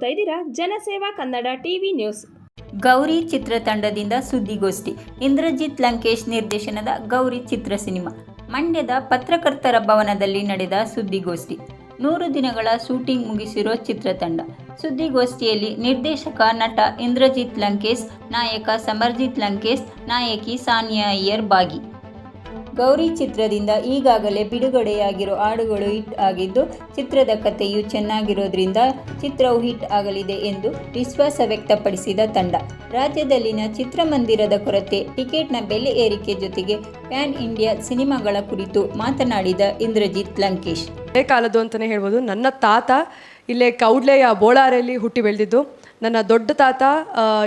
ನೋಡ್ತಾ ಇದ್ದೀರಾ? Janaseva Kannada TV news. Gauri ಚಿತ್ರತಂಡದಿಂದ ಸುದ್ದಿಗೋಷ್ಠಿ. ಇಂದ್ರಜಿತ್ ಲಂಕೇಶ್ ನಿರ್ದೇಶನದ ಗೌರಿ ಚಿತ್ರ ಸಿನಿಮಾ. ಮಂಡ್ಯದ ಪತ್ರಕರ್ತರ ಭವನದಲ್ಲಿ ನಡೆದ ಸುದ್ದಿಗೋಷ್ಠಿ. ನೂರು ದಿನಗಳ ಶೂಟಿಂಗ್ ಮುಗಿಸಿರೋ ಚಿತ್ರತಂಡ. ಸುದ್ದಿಗೋಷ್ಠಿಯಲ್ಲಿ ನಿರ್ದೇಶಕ ನಟ ಇಂದ್ರಜಿತ್ ಲಂಕೇಶ್, ನಾಯಕ ಸಮರ್ಜಿತ್ ಲಂಕೇಶ್, ನಾಯಕಿ ಸಾನಿಯಾ ಅಯ್ಯರ್ ಭಾಗಿ. ಗೌರಿ ಚಿತ್ರದಿಂದ ಈಗಾಗಲೇ ಬಿಡುಗಡೆಯಾಗಿರೋ ಹಾಡುಗಳು ಹಿಟ್ ಆಗಿದ್ದು, ಚಿತ್ರದ ಕಥೆಯು ಚೆನ್ನಾಗಿರೋದ್ರಿಂದ ಚಿತ್ರವು ಹಿಟ್ ಆಗಲಿದೆ ಎಂದು ವಿಶ್ವಾಸ ವ್ಯಕ್ತಪಡಿಸಿದ ತಂಡ. ರಾಜ್ಯದಲ್ಲಿನ ಚಿತ್ರಮಂದಿರದ ಕೊರತೆ, ಟಿಕೆಟ್ನ ಬೆಲೆ ಏರಿಕೆ ಜೊತೆಗೆ ಪ್ಯಾನ್ ಇಂಡಿಯಾ ಸಿನಿಮಾಗಳ ಕುರಿತು ಮಾತನಾಡಿದ ಇಂದ್ರಜಿತ್ ಲಂಕೇಶ್. ಹಳೆ ಕಾಲದ್ದು ಅಂತಲೇ ಹೇಳ್ಬೋದು. ನನ್ನ ತಾತ ಇಲ್ಲೇ ಕೌಡ್ಲೆಯ ಬೋಳಾರಲ್ಲಿ ಹುಟ್ಟಿ ಬೆಳೆದಿದ್ದು. ನನ್ನ ದೊಡ್ಡ ತಾತ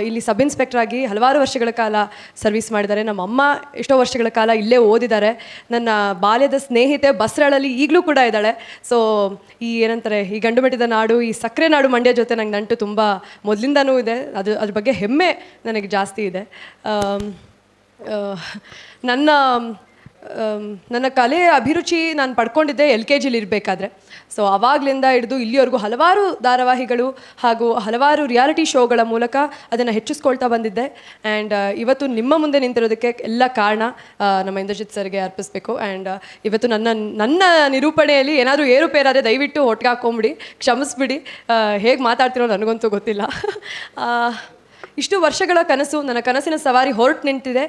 ಇಲ್ಲಿ ಸಬ್ ಇನ್ಸ್ಪೆಕ್ಟರ್ ಆಗಿ ಹಲವಾರು ವರ್ಷಗಳ ಕಾಲ ಸರ್ವಿಸ್ ಮಾಡಿದ್ದಾರೆ. ನಮ್ಮ ಅಮ್ಮ ಎಷ್ಟೋ ವರ್ಷಗಳ ಕಾಲ ಇಲ್ಲೇ ಓದಿದ್ದಾರೆ. ನನ್ನ ಬಾಲ್ಯದ ಸ್ನೇಹಿತೆ ಬಸ್ರಳಲ್ಲಿ ಈಗಲೂ ಕೂಡ ಇದ್ದಾಳೆ. ಸೊ ಈ ಏನಂತಾರೆ, ಈ ಗಂಡು ಮೆಟ್ಟಿದ ನಾಡು, ಈ ಸಕ್ಕರೆ ನಾಡು ಮಂಡ್ಯ ಜೊತೆ ನಂಗೆ ನಂಟು ತುಂಬ ಮೊದಲಿಂದನೂ ಇದೆ. ಅದು, ಅದ್ರ ಬಗ್ಗೆ ಹೆಮ್ಮೆ ನನಗೆ ಜಾಸ್ತಿ ಇದೆ. ನನ್ನ ನನ್ನ ಕಲೆ ಅಭಿರುಚಿ ನಾನು ಪಡ್ಕೊಂಡಿದ್ದೆ ಎಲ್ ಕೆ ಜಿಲಿ ಇರಬೇಕಾದ್ರೆ. ಸೊ ಆವಾಗಲಿಂದ ಹಿಡಿದು ಇಲ್ಲಿವರೆಗೂ ಹಲವಾರು ಧಾರಾವಾಹಿಗಳು ಹಾಗೂ ಹಲವಾರು ರಿಯಾಲಿಟಿ ಶೋಗಳ ಮೂಲಕ ಅದನ್ನು ಹೆಚ್ಚಿಸ್ಕೊಳ್ತಾ ಬಂದಿದ್ದೆ. ಆ್ಯಂಡ್ ಇವತ್ತು ನಿಮ್ಮ ಮುಂದೆ ನಿಂತಿರೋದಕ್ಕೆ ಎಲ್ಲ ಕಾರಣ ನಮ್ಮ ಇಂದ್ರಜಿತ್ ಸರ್ಗೆ ಅರ್ಪಿಸ್ಬೇಕು. ಆ್ಯಂಡ್ ಇವತ್ತು ನನ್ನ ನನ್ನ ನಿರೂಪಣೆಯಲ್ಲಿ ಏನಾದರೂ ಏರುಪೇರಾದರೆ ದಯವಿಟ್ಟು ಒಟ್ಟಿಗೆ ಹಾಕೊಂಬಿಡಿ, ಕ್ಷಮಿಸ್ಬಿಡಿ. ಹೇಗೆ ಮಾತಾಡ್ತಿರೋ ನನಗಂತೂ ಗೊತ್ತಿಲ್ಲ. ಇಷ್ಟು ವರ್ಷಗಳ ಕನಸು, ನನ್ನ ಕನಸಿನ ಸವಾರಿ ಹೊರಟು ನಿಂತಿದೆ.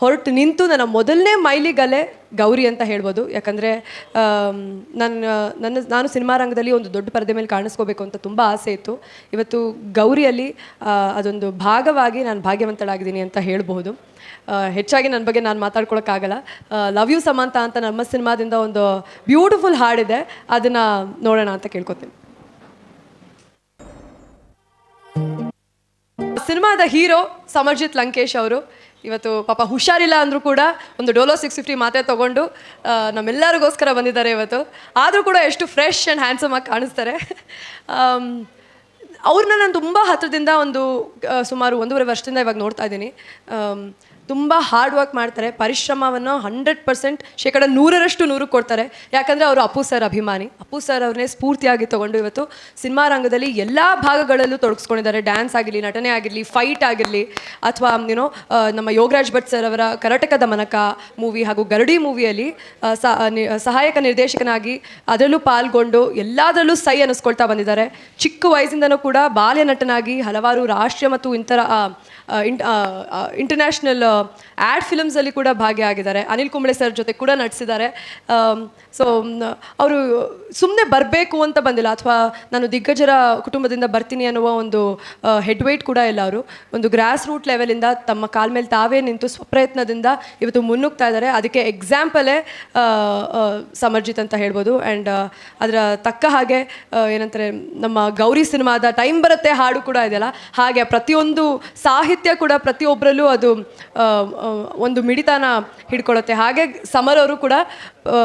ಹೊರಟು ನಿಂತು ನನ್ನ ಮೊದಲನೇ ಮೈಲಿಗಲೆ ಗೌರಿ ಅಂತ ಹೇಳ್ಬೋದು. ಯಾಕಂದರೆ ನನ್ನ ನನ್ನ, ನಾನು ಸಿನಿಮಾ ರಂಗದಲ್ಲಿ ಒಂದು ದೊಡ್ಡ ಪರದೆ ಮೇಲೆ ಕಾಣಿಸ್ಕೋಬೇಕು ಅಂತ ತುಂಬ ಆಸೆ ಇತ್ತು. ಇವತ್ತು ಗೌರಿಯಲ್ಲಿ ಅದೊಂದು ಭಾಗವಾಗಿ ನಾನು ಭಾಗ್ಯವಂತಳಾಗಿದ್ದೀನಿ ಅಂತ ಹೇಳ್ಬೋದು ಹೆಚ್ಚಾಗಿ ನನ್ನ ಬಗ್ಗೆ ನಾನು ಮಾತಾಡ್ಕೊಳಕ್ಕಾಗಲ್ಲ. ಲವ್ ಯು ಸಮಂತ ಅಂತ ನಮ್ಮ ಸಿನಿಮಾದಿಂದ ಒಂದು ಬ್ಯೂಟಿಫುಲ್ ಹಾಡಿದೆ. ಅದನ್ನು ನೋಡೋಣ ಅಂತ ಕೇಳ್ಕೊತೀನಿ. ಸಿನಿಮಾದ ಹೀರೋ ಸಮರ್ಜಿತ್ ಲಂಕೇಶ್ ಅವರು. ಇವತ್ತು ಪಾಪ ಹುಷಾರಿಲ್ಲ ಅಂದರೂ ಕೂಡ ಒಂದು ಡೋಲೋ ಸಿಕ್ಸ್ ಫಿಫ್ಟಿ ಮಾತ್ರೆ ತೊಗೊಂಡು ನಮ್ಮೆಲ್ಲರಿಗೋಸ್ಕರ ಬಂದಿದ್ದಾರೆ ಇವತ್ತು. ಆದರೂ ಕೂಡ ಎಷ್ಟು ಫ್ರೆಶ್ ಆ್ಯಂಡ್ ಹ್ಯಾಂಡ್ಸಮ್ ಆಗಿ ಕಾಣಿಸ್ತಾರೆ. ಅವ್ರನ್ನ ನಾನು ತುಂಬ ಹತ್ತಿರದಿಂದ ಒಂದು ಸುಮಾರು ಒಂದೂವರೆ ವರ್ಷದಿಂದ ಇವಾಗ ನೋಡ್ತಾ ಇದ್ದೀನಿ. ತುಂಬ ಹಾರ್ಡ್ ವರ್ಕ್ ಮಾಡ್ತಾರೆ. ಪರಿಶ್ರಮವನ್ನು ಹಂಡ್ರೆಡ್ ಪರ್ಸೆಂಟ್ ಶೇಕಡ ನೂರರಷ್ಟು ನೂರು ಕೊಡ್ತಾರೆ. ಯಾಕಂದರೆ ಅವರು ಅಪ್ಪು ಸರ್ ಅಭಿಮಾನಿ. ಅಪ್ಪು ಸರ್ ಅವ್ರನ್ನೇ ಸ್ಫೂರ್ತಿಯಾಗಿ ತೊಗೊಂಡು ಇವತ್ತು ಸಿನಿಮಾ ರಂಗದಲ್ಲಿ ಎಲ್ಲ ಭಾಗಗಳಲ್ಲೂ ತೊಡಗಿಸ್ಕೊಂಡಿದ್ದಾರೆ. ಡ್ಯಾನ್ಸ್ ಆಗಿರಲಿ, ನಟನೆ ಆಗಿರಲಿ ಫೈಟ್ ಆಗಿರಲಿ, ಅಥವಾ ಏನೋ ನಮ್ಮ ಯೋಗರಾಜ್ ಭಟ್ ಸರ್ ಅವರ ಕರ್ನಾಟಕದ ಮನಕ ಮೂವಿ ಹಾಗೂ ಗರಡಿ ಮೂವಿಯಲ್ಲಿ ಸಹಾಯಕ ನಿರ್ದೇಶಕನಾಗಿ ಅದರಲ್ಲೂ ಪಾಲ್ಗೊಂಡು ಎಲ್ಲದರಲ್ಲೂ ಸೈ ಅನ್ನಿಸ್ಕೊಳ್ತಾ ಬಂದಿದ್ದಾರೆ. ಚಿಕ್ಕ ವಯಸ್ಸಿಂದನೂ ಕೂಡ ಬಾಲ್ಯ ನಟನಾಗಿ ಹಲವಾರು ರಾಷ್ಟ್ರೀಯ ಮತ್ತು ಇಂತರ ಇಂಟರ್ನ್ಯಾಷನಲ್ ಆ್ಯಡ್ ಫಿಲಮ್ಸಲ್ಲಿ ಕೂಡ ಭಾಗಿಯಾಗಿದ್ದಾರೆ. ಅನಿಲ್ ಕುಂಬ್ಳೆ ಸರ್ ಜೊತೆ ಕೂಡ ನಟಿಸಿದ್ದಾರೆ. ಸೊ ಅವರು ಸುಮ್ಮನೆ ಬರಬೇಕು ಅಂತ ಬಂದಿಲ್ಲ. ಅಥವಾ ನಾನು ದಿಗ್ಗಜರ ಕುಟುಂಬದಿಂದ ಬರ್ತೀನಿ ಅನ್ನುವ ಒಂದು ಹೆಡ್ ವೈಟ್ ಕೂಡ ಇಲ್ಲ ಅವರು. ಒಂದು ಗ್ರಾಸ್ ರೂಟ್ ಲೆವೆಲಿಂದ ತಮ್ಮ ಕಾಲ ಮೇಲೆ ತಾವೇ ನಿಂತು ಸ್ವಪ್ರಯತ್ನದಿಂದ ಇವತ್ತು ಮುನ್ನುಗ್ತಾ ಇದ್ದಾರೆ. ಅದಕ್ಕೆ ಎಕ್ಸಾಂಪಲೇ ಸಮರ್ಜಿತ್ ಅಂತ ಹೇಳ್ಬೋದು. ಆ್ಯಂಡ್ ಅದರ ತಕ್ಕ ಹಾಗೆ ಏನಂತಾರೆ, ನಮ್ಮ ಗೌರಿ ಸಿನಿಮಾದ ಟೈಮ್ ಬರುತ್ತೆ, ಹಾಡು ಕೂಡ ಇದೆಯಲ್ಲ. ಹಾಗೆ ಪ್ರತಿಯೊಂದು ಸಾಹಿತ್ಯ ಕೂಡ ಪ್ರತಿಯೊಬ್ಬರಲ್ಲೂ ಅದು ಒಂದು ಮಿಡಿತಾನ ಹಿಡ್ಕೊಳ್ಳುತ್ತೆ. ಹಾಗೆ ಸಮರ್ ಅವರು ಕೂಡ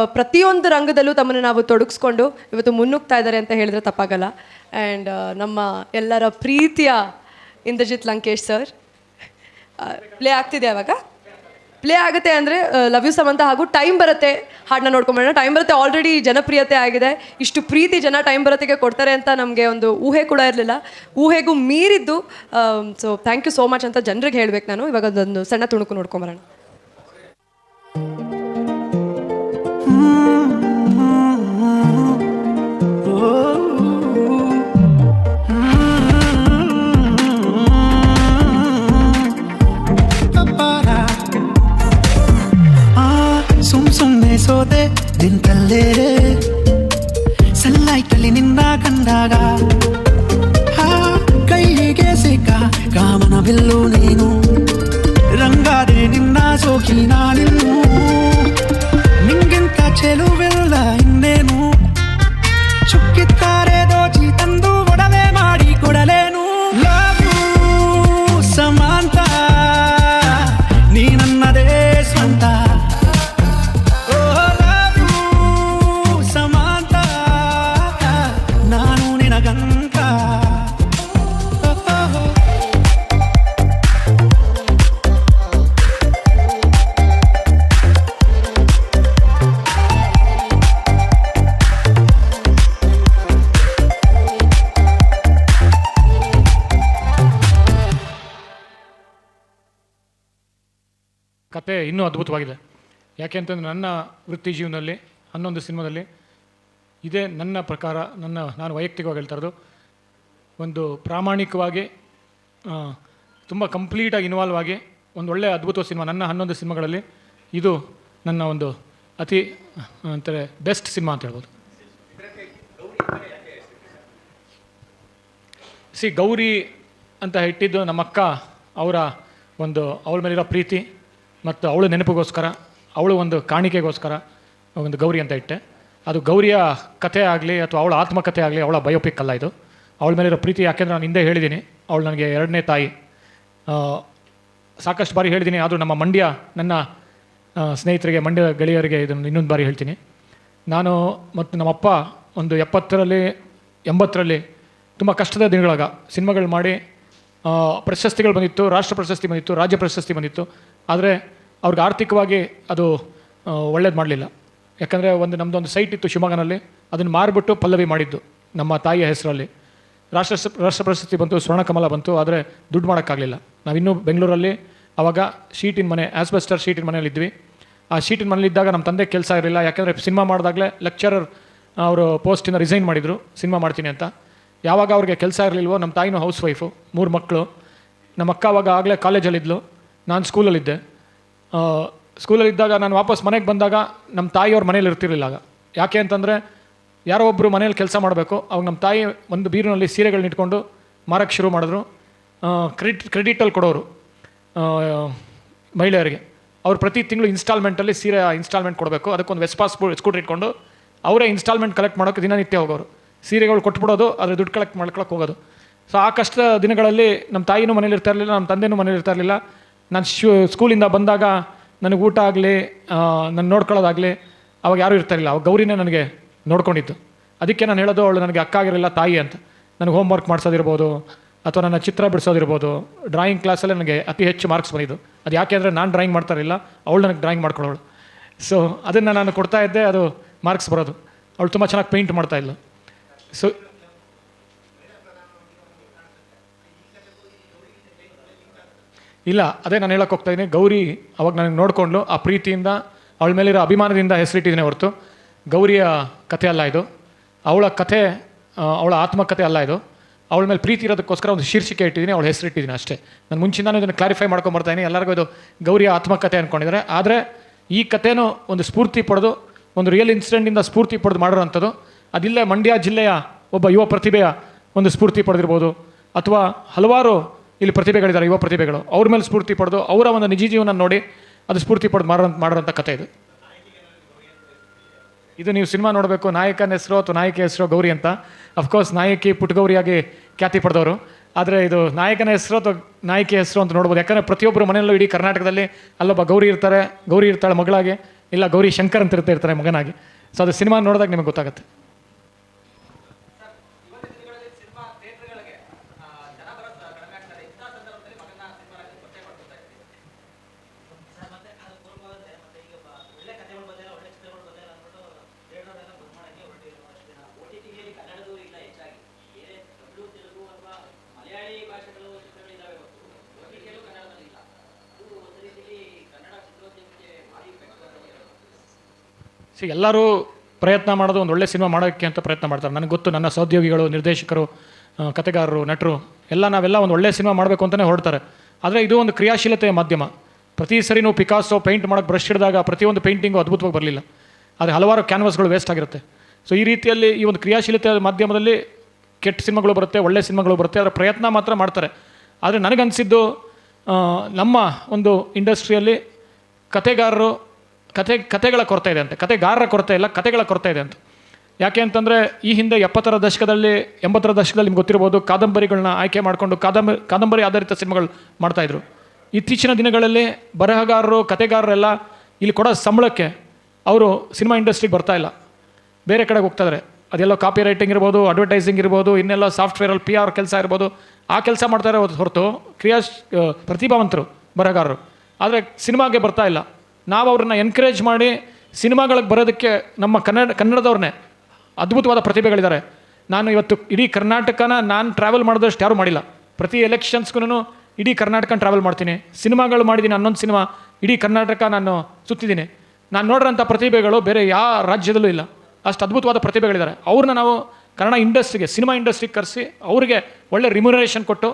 ಪ್ರತಿಯೊಂದು ರಂಗದಲ್ಲೂ ತಮ್ಮನ್ನು ನಾವು ತೊಡಗಿಸ್ಕೊಂಡು ಇವತ್ತು ಮುನ್ನುಗ್ತಾ ಇದ್ದಾರೆ ಅಂತ ಹೇಳಿದ್ರೆ ತಪ್ಪಾಗಲ್ಲ. ಆ್ಯಂಡ್ ನಮ್ಮ ಎಲ್ಲರ ಪ್ರೀತಿಯ ಇಂದ್ರಜಿತ್ ಲಂಕೇಶ್ ಸರ್ ಪ್ಲೇ ಆಗ್ತಿದೆ ಅವಾಗ ಪ್ಲೇ ಆಗುತ್ತೆ ಅಂದರೆ ಲವ್ ಯು ಸಮಂತ ಹಾಗೂ ಟೈಮ್ ಬರುತ್ತೆ ಹಾಡನ್ನ ನೋಡ್ಕೊಂಬೋಣ ಟೈಮ್ ಬರುತ್ತೆ ಆಲ್ರೆಡಿ ಜನಪ್ರಿಯತೆ ಆಗಿದೆ. ಇಷ್ಟು ಪ್ರೀತಿ ಜನ ಟೈಮ್ ಬರತ್ತೆಗೆ ಕೊಡ್ತಾರೆ ಅಂತ ನಮಗೆ ಒಂದು ಊಹೆ ಕೂಡ ಇರಲಿಲ್ಲ. ಊಹೆಗೂ ಮೀರಿದ್ದು so thank you so much ಅಂತ ಜನರಿಗೆ ಹೇಳಬೇಕು ನಾನು. ಇವಾಗ ಅದೊಂದು ಸಣ್ಣ ತುಣುಕು ನೋಡ್ಕೊಂಬರೋಣ. ಸುಮ್ ಸುಮ್ನೆ ಸೋತೆ ನಿಂತಲ್ಲೇ ಸನ್ಲೈಟಲ್ಲಿ ನಿನ್ನ ಕಂಡಾಗ ಆ ಕೈಗೆ ಸಿಕ್ಕ ಕಾಮನ ಬಿಲ್ಲು ನೀನು ರಂಗಾದೆ ನಿನ್ನ ಸೋಕಿ ನಾನಿನ್ನು ನಿಂಗಿಂತ ಚೆಲುವಿಲ್ಲ ಕತೆ ಇನ್ನೂ ಅದ್ಭುತವಾಗಿದೆ. ಯಾಕೆ ಅಂತಂದರೆ ನನ್ನ ವೃತ್ತಿ ಜೀವನದಲ್ಲಿ, ಹನ್ನೊಂದು ಸಿನಿಮಾದಲ್ಲಿ ಇದೇ ನನ್ನ ಪ್ರಕಾರ, ನನ್ನ, ನಾನು ವೈಯಕ್ತಿಕವಾಗಿ ಹೇಳ್ತಾ ಇರೋದು, ಒಂದು ಪ್ರಾಮಾಣಿಕವಾಗಿ ತುಂಬ ಕಂಪ್ಲೀಟಾಗಿ ಇನ್ವಾಲ್ವ್ ಆಗಿ ಒಂದು ಒಳ್ಳೆಯ ಅದ್ಭುತ ಸಿನಿಮಾ, ನನ್ನ ಹನ್ನೊಂದು ಸಿನಿಮಾಗಳಲ್ಲಿ ಇದು ನನ್ನ ಒಂದು ಅತಿ ಅಂತಾರೆ ಬೆಸ್ಟ್ ಸಿನಿಮಾ ಅಂತ ಹೇಳ್ಬೋದು. ಸಿ ಗೌರಿ ಅಂತ ಇಟ್ಟಿದ್ದು ನಮ್ಮ ಅಕ್ಕ ಅವರ ಒಂದು ಅವಳ ಮೇಲಿರೋ ಪ್ರೀತಿ. ಮತ್ತು ಅವಳ ನೆನಪಿಗೋಸ್ಕರ, ಅವಳು ಒಂದು ಕಾಣಿಕೆಗೋಸ್ಕರ ಒಂದು ಗೌರಿ ಅಂತ ಇಟ್ಟೆ. ಅದು ಗೌರಿಯ ಕಥೆ ಆಗಲಿ ಅಥವಾ ಅವಳ ಆತ್ಮಕಥೆ ಆಗಲಿ ಅವಳ ಬಯೋಪಿಕ್ ಅಲ್ಲ ಇದು. ಅವಳ ಮೇಲಿರೋ ಪ್ರೀತಿ, ಯಾಕೆಂದರೆ ನಾನು ಹಿಂದೆ ಹೇಳಿದ್ದೀನಿ, ಅವಳು ನನಗೆ ಎರಡನೇ ತಾಯಿ. ಸಾಕಷ್ಟು ಬಾರಿ ಹೇಳಿದ್ದೀನಿ, ಆದರೂ ನಮ್ಮ ಮಂಡ್ಯ, ನನ್ನ ಸ್ನೇಹಿತರಿಗೆ, ಮಂಡ್ಯ ಗೆಳೆಯರಿಗೆ ಇದನ್ನು ಇನ್ನೊಂದು ಬಾರಿ ಹೇಳ್ತೀನಿ. ನಾನು ಮತ್ತು ನಮ್ಮಪ್ಪ ಒಂದು ಎಪ್ಪತ್ತರಲ್ಲಿ, ಎಂಬತ್ತರಲ್ಲಿ ತುಂಬ ಕಷ್ಟದ ದಿನಗಳಾಗ ಸಿನಿಮಾಗಳು ಮಾಡಿ ಪ್ರಶಸ್ತಿಗಳು ಬಂದಿತ್ತು, ರಾಷ್ಟ್ರ ಪ್ರಶಸ್ತಿ ಬಂದಿತ್ತು, ರಾಜ್ಯ ಪ್ರಶಸ್ತಿ ಬಂದಿತ್ತು. ಆದರೆ ಅವ್ರಿಗೆ ಆರ್ಥಿಕವಾಗಿ ಅದು ಒಳ್ಳೇದು ಮಾಡಲಿಲ್ಲ. ಯಾಕಂದರೆ ಒಂದು ನಮ್ಮದೊಂದು ಸೈಟ್ ಇತ್ತು ಶಿವಮೊಗ್ಗನಲ್ಲಿ ಅದನ್ನು ಮಾರಿಬಿಟ್ಟು ಪಲ್ಲವಿ ಮಾಡಿದ್ದು ನಮ್ಮ ತಾಯಿಯ ಹೆಸರಲ್ಲಿ. ರಾಷ್ಟ್ರ ರಾಷ್ಟ್ರ ಪ್ರಶಸ್ತಿ ಬಂತು, ಸ್ವರ್ಣಕಮಲ ಬಂತು, ಆದರೆ ದುಡ್ಡು ಮಾಡೋಕ್ಕಾಗಲಿಲ್ಲ. ನಾವಿನ್ನೂ ಬೆಂಗಳೂರಲ್ಲಿ ಆವಾಗ ಶೀಟಿನ ಮನೆ ಆಸ್ಬೆಸ್ಟರ್ ಶೀಟಿನ ಮನೆಯಲ್ಲಿದ್ವಿ ಆ ಶೀಟಿನ ಮನೇಲಿದ್ದಾಗ ನಮ್ಮ ತಂದೆ ಕೆಲಸ ಇರಲಿಲ್ಲ, ಯಾಕೆಂದರೆ ಸಿನಿಮಾ ಮಾಡಿದಾಗಲೇ ಲೆಕ್ಚರರ್ ಅವರು ಪೋಸ್ಟಿಂದ ರಿಸೈನ್ ಮಾಡಿದರು, ಸಿನಿಮಾ ಮಾಡ್ತೀನಿ ಅಂತ. ಯಾವಾಗ ಅವ್ರಿಗೆ ಕೆಲಸ ಇರಲಿಲ್ವೋ, ನಮ್ಮ ತಾಯಿನೂ ಹೌಸ್ ವೈಫು ಮೂರು ಮಕ್ಕಳು ನಮ್ಮ ಅಕ್ಕ ಅವಾಗ ಆಗಲೇ ಕಾಲೇಜಲ್ಲಿದ್ದಳು ನಾನು ಸ್ಕೂಲಲ್ಲಿದ್ದೆ ಸ್ಕೂಲಲ್ಲಿದ್ದಾಗ ನಾನು ವಾಪಸ್ ಮನೆಗೆ ಬಂದಾಗ ನಮ್ಮ ತಾಯಿಯವ್ರ ಮನೇಲಿ ಇರ್ತಿರ್ಲಿಲ್ಲ ಆಗ. ಯಾಕೆ ಅಂತಂದರೆ ಯಾರೋ ಒಬ್ಬರು ಮನೇಲಿ ಕೆಲಸ ಮಾಡಬೇಕು, ಅವಾಗ ನಮ್ಮ ತಾಯಿ ಒಂದು ಬೀರಿನಲ್ಲಿ ಸೀರೆಗಳನ್ನ ಇಟ್ಕೊಂಡು ಮಾರಕ್ಕೆ ಶುರು ಮಾಡಿದ್ರು. ಕ್ರೆಡಿಟ್, ಕ್ರೆಡಿಟಲ್ಲಿ ಕೊಡೋರು ಮಹಿಳೆಯರಿಗೆ. ಅವ್ರು ಪ್ರತಿ ತಿಂಗಳು ಇನ್ಸ್ಟಾಲ್ಮೆಂಟಲ್ಲಿ ಸೀರೆ ಇನ್ಸ್ಟಾಲ್ಮೆಂಟ್ ಕೊಡಬೇಕು. ಅದಕ್ಕೊಂದು ವೆಸ್ಪಾಸ್ ಸ್ಕೂಟ್ರ್ ಇಟ್ಕೊಂಡು ಅವರೇ ಇನ್ಸ್ಟಾಲ್ಮೆಂಟ್ ಕಲೆಕ್ಟ್ ಮಾಡೋಕ್ಕೆ ದಿನನಿತ್ಯ ಹೋಗೋರು. ಸೀರೆಗಳು ಕೊಟ್ಬಿಡೋದು, ಅದ್ರ ದುಡ್ಡು ಕಲೆಕ್ಟ್ ಮಾಡ್ಕೊಳಕ್ಕೆ ಹೋಗೋದು. ಸೊ ಆ ಕಷ್ಟದ ದಿನಗಳಲ್ಲಿ ನಮ್ಮ ತಾಯಿನೂ ಮನೇಲಿ ಇರ್ತಾ ಇರಲಿಲ್ಲ, ನಮ್ಮ ತಂದೆನೂ ಮನೇಲಿ ಇರ್ತಾ ಇರಲಿಲ್ಲ. ನಾನು ಶೂ, ಸ್ಕೂಲಿಂದ ಬಂದಾಗ ನನಗೆ ಊಟ ಆಗಲಿ ನಾನು ನೋಡ್ಕೊಳ್ಳೋದಾಗಲಿ, ಅವಾಗ ಯಾರೂ ಇರ್ತಾರಿಲ್ಲ ಅವಾಗ ಗೌರಿನೇ ನನಗೆ ನೋಡ್ಕೊಂಡಿದ್ದು. ಅದಕ್ಕೆ ನಾನು ಹೇಳೋದು, ಅವಳು ನನಗೆ ಅಕ್ಕ ಆಗಿರಲಿಲ್ಲ, ತಾಯಿ ಅಂತ. ನನಗೆ ಹೋಮ್ ವರ್ಕ್ ಮಾಡಿಸೋದಿರ್ಬೋದು, ಅಥವಾ ನನ್ನ ಚಿತ್ರ ಬಿಡಿಸೋದಿರ್ಬೋದು. ಡ್ರಾಯಿಂಗ್ ಕ್ಲಾಸಲ್ಲೇ ನನಗೆ ಅತಿ ಹೆಚ್ಚು ಮಾರ್ಕ್ಸ್ ಬಂದಿದ್ದು. ಅದು ಯಾಕೆ ಅಂದರೆ ನಾನು ಡ್ರಾಯಿಂಗ್ ಮಾಡ್ತಾ ಇರಲಿಲ್ಲ, ಅವಳು ನನಗೆ ಡ್ರಾಯಿಂಗ್ ಮಾಡ್ಕೊಳ್ಳೋಳು ಸೊ ಅದನ್ನು ನಾನು ಕೊಡ್ತಾ ಇದ್ದೆ, ಅದು ಮಾರ್ಕ್ಸ್ ಬರೋದು. ಅವಳು ತುಂಬ ಚೆನ್ನಾಗಿ ಪೇಂಟ್ ಮಾಡ್ತಾಯಿಲ್ಲ ಸೊ ಇಲ್ಲ, ಅದೇ ನಾನು ಹೇಳಕ್ಕೆ ಹೋಗ್ತಾ ಇದ್ದೀನಿ ಗೌರಿ ಅವಾಗ ನನಗೆ ನೋಡಿಕೊಂಡು ಆ ಪ್ರೀತಿಯಿಂದ, ಅವಳ ಮೇಲಿರೋ ಅಭಿಮಾನದಿಂದ ಹೆಸರಿಟ್ಟಿದ್ದೀನಿ ಹೊರತು. ಗೌರಿಯ ಕಥೆ ಅಲ್ಲ ಇದು. ಅವಳ ಕಥೆ ಅವಳ ಆತ್ಮಕಥೆ ಅಲ್ಲ ಇದು. ಅವಳ ಮೇಲೆ ಪ್ರೀತಿ ಇರೋದಕ್ಕೋಸ್ಕರ ಒಂದು ಶೀರ್ಷಿಕೆ ಇಟ್ಟಿದ್ದೀನಿ ಅವಳು ಹೆಸರಿಟ್ಟಿದ್ದೀನಿ ಅಷ್ಟೇ. ನಾನು ಮುಂಚಿಂದಾನು ಇದನ್ನು ಕ್ಲಾರಿಫೈ ಮಾಡ್ಕೊಂಬರ್ತಾಯಿನಿ ಎಲ್ಲರಿಗೂ ಇದು ಗೌರಿಯ ಆತ್ಮಕಥೆ ಅಂದ್ಕೊಂಡಿದ್ದಾರೆ ಆದರೆ, ಈ ಕಥೆನೂ ಒಂದು ಸ್ಫೂರ್ತಿ ಪಡೆದು, ಒಂದು ರಿಯಲ್ ಇನ್ಸಿಡೆಂಟಿಂದ ಸ್ಫೂರ್ತಿ ಪಡೆದು ಮಾಡಿರೋಂಥದ್ದು. ಅದಿಲ್ಲೇ ಮಂಡ್ಯ ಜಿಲ್ಲೆಯ ಒಬ್ಬ ಯುವ ಪ್ರತಿಭೆಯ ಒಂದು ಸ್ಫೂರ್ತಿ ಪಡೆದಿರ್ಬೋದು. ಅಥವಾ ಹಲವಾರು ಇಲ್ಲಿ ಪ್ರತಿಭೆಗಳಿದ್ದಾರೆ, ಯುವ ಪ್ರತಿಭೆಗಳು. ಅವ್ರ ಮೇಲೆ ಸ್ಫೂರ್ತಿ ಪಡೆದು, ಅವರ ಒಂದು ನಿಜ ಜೀವನ ನೋಡಿ ಅದು ಸ್ಫೂರ್ತಿ ಪಡೆದು ಮಾಡೋ ಮಾಡಿರೋಂಥ ಕಥೆ ಇದು. ಇದು ನೀವು ಸಿನಿಮಾ ನೋಡಬೇಕು, ನಾಯಕನ ಹೆಸರು ಅಥವಾ ನಾಯಕಿ ಹೆಸರು ಗೌರಿ ಅಂತ. ಅಫ್ಕೋರ್ಸ್ ನಾಯಕಿ ಪುಟ್ಟಗೌರಿಯಾಗಿ ಖ್ಯಾತಿ ಪಡೆದವರು. ಆದರೆ ಇದು ನಾಯಕನ ಹೆಸರು ಅಥವಾ ನಾಯಕಿ ಹೆಸರು ಅಂತ ನೋಡ್ಬೋದು. ಯಾಕಂದರೆ ಪ್ರತಿಯೊಬ್ಬರು ಮನೆಯಲ್ಲೂ ಇಡೀ ಕರ್ನಾಟಕದಲ್ಲಿ ಅಲ್ಲೊಬ್ಬ ಗೌರಿ ಇರ್ತಾರೆ. ಗೌರಿ ಇರ್ತಾಳೆ ಮಗಳಾಗಿ. ಇಲ್ಲ, ಗೌರಿ ಶಂಕರ್ ಅಂತ ಇರ್ತಾ ಇರ್ತಾರೆ ಮಗನಾಗಿ. ಸೊ ಅದು ಸಿನಿಮಾ ನೋಡಿದಾಗ ನಿಮಗೆ ಗೊತ್ತಾಗುತ್ತೆ. ಸಿ ಎಲ್ಲರೂ ಪ್ರಯತ್ನ ಮಾಡೋದು ಒಂದು ಒಳ್ಳೆ ಸಿನಿಮಾ ಮಾಡೋಕ್ಕೆ ಅಂತ ಪ್ರಯತ್ನ ಮಾಡ್ತಾರೆ. ನನಗೆ ಗೊತ್ತು ನನ್ನ ಸಹೋದ್ಯೋಗಿಗಳು, ನಿರ್ದೇಶಕರು ಕತೆಗಾರರು ನಟರು, ಎಲ್ಲ ನಾವೆಲ್ಲ ಒಂದು ಒಳ್ಳೆ ಸಿನಿಮಾ ಮಾಡಬೇಕು ಅಂತಲೇ ಹೊರಡ್ತಾರೆ. ಆದರೆ ಇದು ಒಂದು ಕ್ರಿಯಾಶೀಲತೆಯ ಮಾಧ್ಯಮ. ಪ್ರತಿ ಸರಿ ಸರಿನೂ ಪಿಕಾಸೋ ಪೇಂಟ್ ಮಾಡೋಕ್ಕೆ ಬ್ರಷ್ ಹಿಡಿದಾಗ ಪ್ರತಿಯೊಂದು ಪೇಂಟಿಂಗು ಅದ್ಭುತವಾಗಿ ಬರಲಿಲ್ಲ. ಆದರೆ ಹಲವಾರು ಕ್ಯಾನ್ವಸ್ಗಳು ವೇಸ್ಟ್ ಆಗಿರುತ್ತೆ. ಸೊ ಈ ರೀತಿಯಲ್ಲಿ ಈ ಒಂದು ಕ್ರಿಯಾಶೀಲತೆಯ ಮಾಧ್ಯಮದಲ್ಲಿ ಕೆಟ್ಟ ಸಿನಿಮಾಗಳು ಬರುತ್ತೆ, ಒಳ್ಳೆ ಸಿನಿಮಾಗಳು ಬರುತ್ತೆ ಅದರ ಪ್ರಯತ್ನ ಮಾತ್ರ ಮಾಡ್ತಾರೆ. ಆದರೆ ನನಗನ್ಸಿದ್ದು ನಮ್ಮ ಒಂದು ಇಂಡಸ್ಟ್ರಿಯಲ್ಲಿ ಕತೆಗಾರರು ಕತೆ ಕತೆಗಳ ಕೊರತೆ ಇದೆ ಅಂತ. ಕತೆಗಾರರ ಕೊರತೆ ಇಲ್ಲ ಕತೆಗಳ ಕೊರತೆ ಇದೆ ಅಂತ. ಯಾಕೆ ಅಂತಂದರೆ ಈ ಹಿಂದೆ ಎಪ್ಪತ್ತರ ದಶಕದಲ್ಲಿ, ಎಂಬತ್ತರ ದಶಕದಲ್ಲಿ ನಿಮ್ಗೆ ಗೊತ್ತಿರ್ಬೋದು, ಕಾದಂಬರಿಗಳನ್ನ ಆಯ್ಕೆ ಮಾಡಿಕೊಂಡು ಕಾದಂಬರಿ ಕಾದಂಬರಿ ಆಧಾರಿತ ಸಿನಿಮಾಗಳು ಮಾಡ್ತಾಯಿದ್ರು ಇತ್ತೀಚಿನ ದಿನಗಳಲ್ಲಿ ಬರಹಗಾರರು ಕತೆಗಾರರೆಲ್ಲ ಇಲ್ಲಿ ಕೊಡೋ ಸಂಬಳಕ್ಕೆ ಅವರು ಸಿನಿಮಾ ಇಂಡಸ್ಟ್ರಿಗೆ ಬರ್ತಾ ಇಲ್ಲ. ಬೇರೆ ಕಡೆಗೆ ಹೋಗ್ತಾಯಿದ್ರೆ ಅದೆಲ್ಲೋ ಕಾಪಿ ರೈಟಿಂಗ್ ಇರ್ಬೋದು ಅಡ್ವರ್ಟೈಸಿಂಗ್ ಇರ್ಬೋದು, ಇನ್ನೆಲ್ಲ ಸಾಫ್ಟ್ವೇರಲ್ಲಿ ಪಿ ಆರ್ ಕೆಲಸ ಇರ್ಬೋದು. ಆ ಕೆಲಸ ಮಾಡ್ತಾರೆ ಹೊರತು, ಕ್ರಿಯಾ, ಪ್ರತಿಭಾವಂತರು, ಬರಹಗಾರರು. ಆದರೆ ಸಿನಿಮಾಗೆ ಬರ್ತಾ ಇಲ್ಲ. ನಾವು ಅವ್ರನ್ನ ಎನ್ಕರೇಜ್ ಮಾಡಿ ಸಿನಿಮಾಗಳಿಗೆ ಬರೋದಕ್ಕೆ ನಮ್ಮ ಕನ್ನಡ, ಕನ್ನಡದವ್ರನ್ನೇ ಅದ್ಭುತವಾದ ಪ್ರತಿಭೆಗಳಿದ್ದಾರೆ. ನಾನು ಇವತ್ತು ಇಡೀ ಕರ್ನಾಟಕನ ನಾನು ಟ್ರಾವೆಲ್ ಮಾಡಿದಷ್ಟು ಯಾರೂ ಮಾಡಿಲ್ಲ. ಪ್ರತಿ ಎಲೆಕ್ಷನ್ಸ್ಗೂ ಇಡೀ ಕರ್ನಾಟಕ ಟ್ರಾವೆಲ್ ಮಾಡ್ತೀನಿ. ಸಿನಿಮಾಗಳು ಮಾಡಿದ್ದೀನಿ ಹನ್ನೊಂದು ಸಿನಿಮಾ ಇಡೀ ಕರ್ನಾಟಕ ನಾನು ಸುತ್ತಿದ್ದೀನಿ. ನಾನು ನೋಡಿರೋಂಥ ಪ್ರತಿಭೆಗಳು ಬೇರೆ ಯಾವ ರಾಜ್ಯದಲ್ಲೂ ಇಲ್ಲ. ಅಷ್ಟು ಅದ್ಭುತವಾದ ಪ್ರತಿಭೆಗಳಿದ್ದಾರೆ. ಅವ್ರನ್ನ ನಾವು ಕನ್ನಡ ಇಂಡಸ್ಟ್ರಿಗೆ, ಸಿನಿಮಾ ಇಂಡಸ್ಟ್ರಿಗೆ ಕರೆಸಿ ಅವರಿಗೆ ಒಳ್ಳೆ ರಿಮ್ಯುನರೇಷನ್ ಕೊಟ್ಟು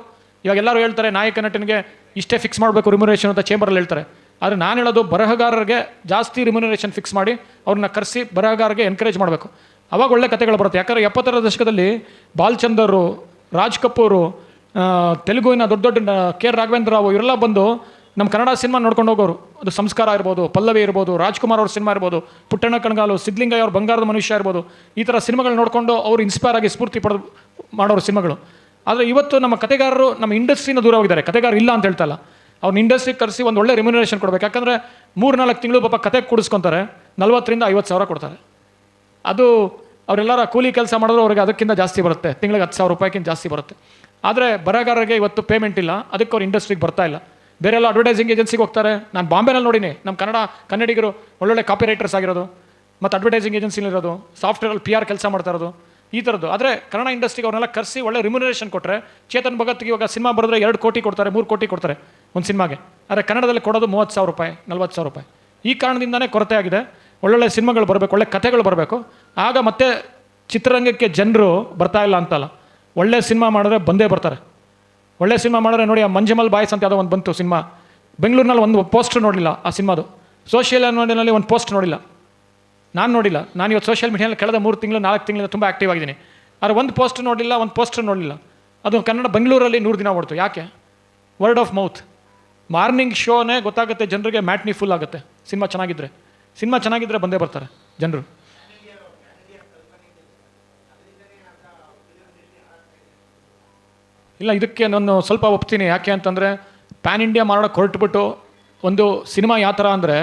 ಇವಾಗ ಎಲ್ಲರೂ ಹೇಳ್ತಾರೆ ನಾಯಕ ನಟನಿಗೆ ಇಷ್ಟೇ ಫಿಕ್ಸ್ ಮಾಡಬೇಕು ರಿಮ್ಯುನರೇಷನ್ ಅಂತ ಚೇಂಬರಲ್ಲಿ ಹೇಳ್ತಾರೆ. ಆದರೆ ನಾನು ಹೇಳೋದು ಬರಹಗಾರರಿಗೆ ಜಾಸ್ತಿ ರಿಮ್ಯುನರೇಷನ್ ಫಿಕ್ಸ್ ಮಾಡಿ ಅವ್ರನ್ನ ಕರೆಸಿ ಬರಹಗಾರರಿಗೆ ಎನ್ಕರೇಜ್ ಮಾಡಬೇಕು. ಅವಾಗ ಒಳ್ಳೆ ಕಥೆಗಳು ಬರುತ್ತೆ. ಯಾಕಂದರೆ ಎಪ್ಪತ್ತರ ದಶಕದಲ್ಲಿ ಬಾಲ್ಚಂದರು, ರಾಜ್ ಕಪೂರು ತೆಲುಗುವಿನ ದೊಡ್ಡ ದೊಡ್ಡ ಕೆ ಆರ್ ರಾಘವೇಂದ್ರ ರಾವ್ ಇವರೆಲ್ಲ ಬಂದು ನಮ್ಮ ಕನ್ನಡ ಸಿನಿಮಾ ನೋಡ್ಕೊಂಡು ಹೋಗೋರು. ಅದು ಸಂಸ್ಕಾರ ಇರ್ಬೋದು, ಪಲ್ಲವಿ ಇರ್ಬೋದು, ರಾಜ್ಕುಮಾರ್ ಅವ್ರ ಸಿನಿಮಾ ಇರ್ಬೋದು, ಪುಟ್ಟಣ್ಣ ಕಣಗಾಲು, ಸಿದ್ಲಿಂಗಯ್ಯ ಅವ್ರ ಬಂಗಾರದ ಮನುಷ್ಯ ಇರ್ಬೋದು, ಈ ಥರ ಸಿನಿಮಾಗಳು ನೋಡಿಕೊಂಡು ಅವ್ರು ಇನ್ಸ್ಪೈರ್ ಆಗಿ ಸ್ಫೂರ್ತಿ ಪಡೆದು, ಮಾಡೋರು ಸಿನಿಮಾಗಳು. ಆದರೆ ಇವತ್ತು ನಮ್ಮ ಕತೆಗಾರರು ನಮ್ಮ ಇಂಡಸ್ಟ್ರಿನ ದೂರ ಹೋಗಿದ್ದಾರೆ ಕತೆಗಾರ ಇಲ್ಲ ಅಂತ ಹೇಳ್ತಲ್ಲ ಅವ್ರನ್ನ ಇಂಡಸ್ಟ್ರಿಗೆ ಕರೆಸಿ ಒಂದು ಒಳ್ಳೆ ರಿಮ್ಯುನರೇಷನ್ ಕೊಡಬೇಕು. ಯಾಕಂದರೆ ಮೂರು ನಾಲ್ಕು ತಿಂಗಳು ಪಾಪ ಕತೆ ಕೂಡಿಸ್ಕೊತಾರೆ. ನಲ್ವತ್ತರಿಂದ ಐವತ್ತು ಸಾವಿರ ಕೊಡ್ತಾರೆ. ಅದು ಅವರೆಲ್ಲರ ಕೂಲಿ ಕೆಲಸ ಮಾಡಿದ್ರು ಅವ್ರಿಗೆ ಅದಕ್ಕಿಂತ ಜಾಸ್ತಿ ಬರುತ್ತೆ. ತಿಂಗಳಿಗೆ ಹತ್ತು ಸಾವಿರ ರೂಪಾಯಿಗಿಂತ ಜಾಸ್ತಿ ಬರುತ್ತೆ. ಆದರೆ ಬರಗಾರರಿಗೆ ಇವತ್ತು ಪೇಮೆಂಟ್ ಇಲ್ಲ. ಅದಕ್ಕೆ ಅವ್ರು ಇಂಡಸ್ಟ್ರಿಗೆ ಬರ್ತಾ ಇಲ್ಲ. ಬೇರೆ ಎಲ್ಲ ಅಡ್ವರ್ಟೈಸಿಂಗ್ ಏಜೆನ್ಸಿಗೆ ಹೋಗ್ತಾರೆ. ನಾನು ಬಾಂಬೆನಲ್ಲಿ ನೋಡಿನಿ. ನಮ್ಮ ಕನ್ನಡ, ಕನ್ನಡಿಗರು ಒಳ್ಳೊಳ್ಳೆ ಕಾಪಿ ರೈಟರ್ಸ್ ಆಗಿರೋದು. ಮತ್ತು ಅಡ್ವರ್ಟೈಸಿಂಗ್ ಏಜೆನ್ಸಿಲಿರೋದು ಸಾಫ್ಟ್ವೇರಲ್ಲಿ ಪಿ ಆರ್ ಕೆಲಸ ಮಾಡ್ತಾ ಇರೋದು. ಈ ಥರದ್ದು ಆದರೆ ಕನ್ನಡ ಇಂಡಸ್ಟ್ರಿಗೆ ಅವ್ರನ್ನೆಲ್ಲ ಕರೆಸಿ ಒಳ್ಳೆ ರಿಮ್ಯುನರೇಷನ್ ಕೊಟ್ಟರೆ ಚೇತನ್ ಭಗತ್ಗೆ ಇವಾಗ ಸಿನಿಮಾ ಬರೆದ್ರೆ ಎರಡು ಕೋಟಿ ಕೊಡ್ತಾರೆ, ಮೂರು ಕೋಟಿ ಕೊಡ್ತಾರೆ. ಒಂದು ಸಿನಿಮಾಗೆ. ಆದರೆ ಕನ್ನಡದಲ್ಲಿ ಕೊಡೋದು ಮೂವತ್ತು ಸಾವಿರ ರೂಪಾಯಿ, ನಲ್ವತ್ತು ಸಾವಿರ ರೂಪಾಯಿ. ಈ ಕಾರಣದಿಂದನೇ ಕೊರತೆ ಆಗಿದೆ. ಒಳ್ಳೊಳ್ಳೆ ಸಿನಿಮಾಗಳು ಬರಬೇಕು, ಒಳ್ಳೆ ಕಥೆಗಳು ಬರಬೇಕು. ಆಗ ಮತ್ತೆ ಚಿತ್ರರಂಗಕ್ಕೆ ಜನರು ಬರ್ತಾ ಇಲ್ಲ ಅಂತಲ್ಲ. ಒಳ್ಳೆ ಸಿನಿಮಾ ಮಾಡಿದ್ರೆ ಬಂದೇ ಬರ್ತಾರೆ. ಒಳ್ಳೆ ಸಿನಿಮಾ ಮಾಡಿದ್ರೆ ನೋಡಿ, ಆ ಮಂಜಮಲ್ ಬಾಯ್ಸ್ ಅಂತ ಯಾವುದೋ ಒಂದು ಬಂತು ಸಿನಿಮಾ. ಬೆಂಗಳೂರಿನಲ್ಲಿ ಒಂದು ಪೋಸ್ಟ್ ನೋಡಲಿಲ್ಲ ಆ ಸಿನಿಮಾದು. ಸೋಷಿಯಲ್ ನೋಡಿನಲ್ಲಿ ಒಂದು ಪೋಸ್ಟ್ ನೋಡಿಲ್ಲ ನಾನು ನೋಡಿಲ್ಲ ನಾನು ಇವತ್ತು ಸೋಷಿಯಲ್ ಮೀಡಿಯಾದಲ್ಲಿ ಕಳೆದ ಮೂರು ತಿಂಗಳು, ನಾಲ್ಕು ತಿಂಗಳಿಂದ ತುಂಬ ಆ್ಯಕ್ಟಿವ್ ಆಗಿದ್ದೀನಿ. ಆದರೆ ಒಂದು ಪೋಸ್ಟ್ ನೋಡಲಿಲ್ಲ, ಒಂದು ಪೋಸ್ಟರ್ ನೋಡಲಿಲ್ಲ. ಅದು ಕನ್ನಡ ಬೆಂಗಳೂರಲ್ಲಿ ನೂರು ದಿನ ಓಡ್ತು. ಯಾಕೆ? ವರ್ಡ್ ಆಫ್ ಮೌತ್ ಮಾರ್ನಿಂಗ್ ಶೋನೇ ಗೊತ್ತಾಗುತ್ತೆ ಜನರಿಗೆ ಮ್ಯಾಟ್ನಿ ಫುಲ್ ಆಗುತ್ತೆ. ಸಿನಿಮಾ ಚೆನ್ನಾಗಿದ್ದರೆ ಸಿನಿಮಾ ಚೆನ್ನಾಗಿದ್ದರೆ ಬಂದೇ ಬರ್ತಾರೆ ಜನರು. ಇಲ್ಲ, ಇದಕ್ಕೆ ನಾನು ಸ್ವಲ್ಪ ಒಪ್ತೀನಿ. ಯಾಕೆ ಅಂತಂದರೆ ಪ್ಯಾನ್ ಇಂಡಿಯಾ ಮಾಡೋಕ್ಕೆ ಹೊರಟುಬಿಟ್ಟು ಒಂದು ಸಿನಿಮಾ ಯಾವ ಥರ ಅಂದರೆ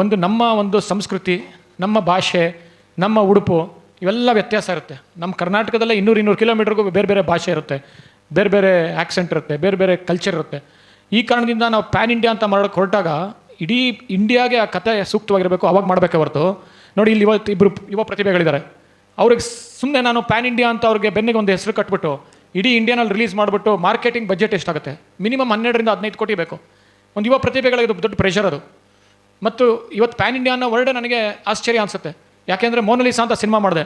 ಒಂದು ನಮ್ಮ ಒಂದು ಸಂಸ್ಕೃತಿ, ನಮ್ಮ ಭಾಷೆ, ನಮ್ಮ ಉಡುಪು ಇವೆಲ್ಲ ವ್ಯತ್ಯಾಸ ಇರುತ್ತೆ. ನಮ್ಮ ಕರ್ನಾಟಕದಲ್ಲೇ ಇನ್ನೂರು ಇನ್ನೂರು ಕಿಲೋಮೀಟ್ರಿಗೂ ಬೇರೆ ಬೇರೆ ಭಾಷೆ ಇರುತ್ತೆ. ಬೇರೆ ಬೇರೆ ಆ್ಯಕ್ಸೆಂಟ್ ಇರುತ್ತೆ, ಬೇರೆ ಬೇರೆ ಕಲ್ಚರ್ ಇರುತ್ತೆ. ಈ ಕಾರಣದಿಂದ ನಾವು ಪ್ಯಾನ್ ಇಂಡಿಯಾ ಅಂತ ಮಾಡೋಕ್ಕೆ ಹೊರಟಾಗ ಇಡೀ ಇಂಡಿಯಾಗೆ ಆ ಕತೆ ಸೂಕ್ತವಾಗಿರಬೇಕು, ಅವಾಗ ಮಾಡಬೇಕೆ ಹೊರತು. ನೋಡಿ, ಇಲ್ಲಿ ಇವತ್ತು ಇಬ್ಬರು ಯುವ ಪ್ರತಿಭೆಗಳಿದ್ದಾರೆ. ಅವ್ರಿಗೆ ಸುಮ್ಮನೆ ನಾನು ಪ್ಯಾನ್ ಇಂಡಿಯಾ ಅಂತ ಅವ್ರಿಗೆ ಬೆನ್ನಿಗೆ ಒಂದು ಹೆಸರು ಕಟ್ಬಿಟ್ಟು, ಇಡೀ ಇಂಡಿಯಾನಲ್ಲಿ ರಿಲೀಸ್ ಮಾಡಿಬಿಟ್ಟು ಮಾರ್ಕೆಟಿಂಗ್ ಬಜೆಟ್ ಎಷ್ಟಾಗುತ್ತೆ? ಮಿನಿಮಮ್ ಹನ್ನೆರಡರಿಂದ ಹದಿನೈದು ಕೋಟಿ ಬೇಕು. ಒಂದು ಯುವ ಪ್ರತಿಭೆಗಳಿಗೆ ದೊಡ್ಡ ಪ್ರೆಷರ್ ಅದು. ಮತ್ತು ಇವತ್ತು ಪ್ಯಾನ್ ಇಂಡಿಯಾ ಅನ್ನೋ ವರ್ಡ್ ನನಗೆ ಆಶ್ಚರ್ಯ ಅನಿಸುತ್ತೆ. ಯಾಕೆಂದರೆ ಮೋನಲಿಸಾ ಅಂತ ಸಿನಿಮಾ ಮಾಡಿದೆ.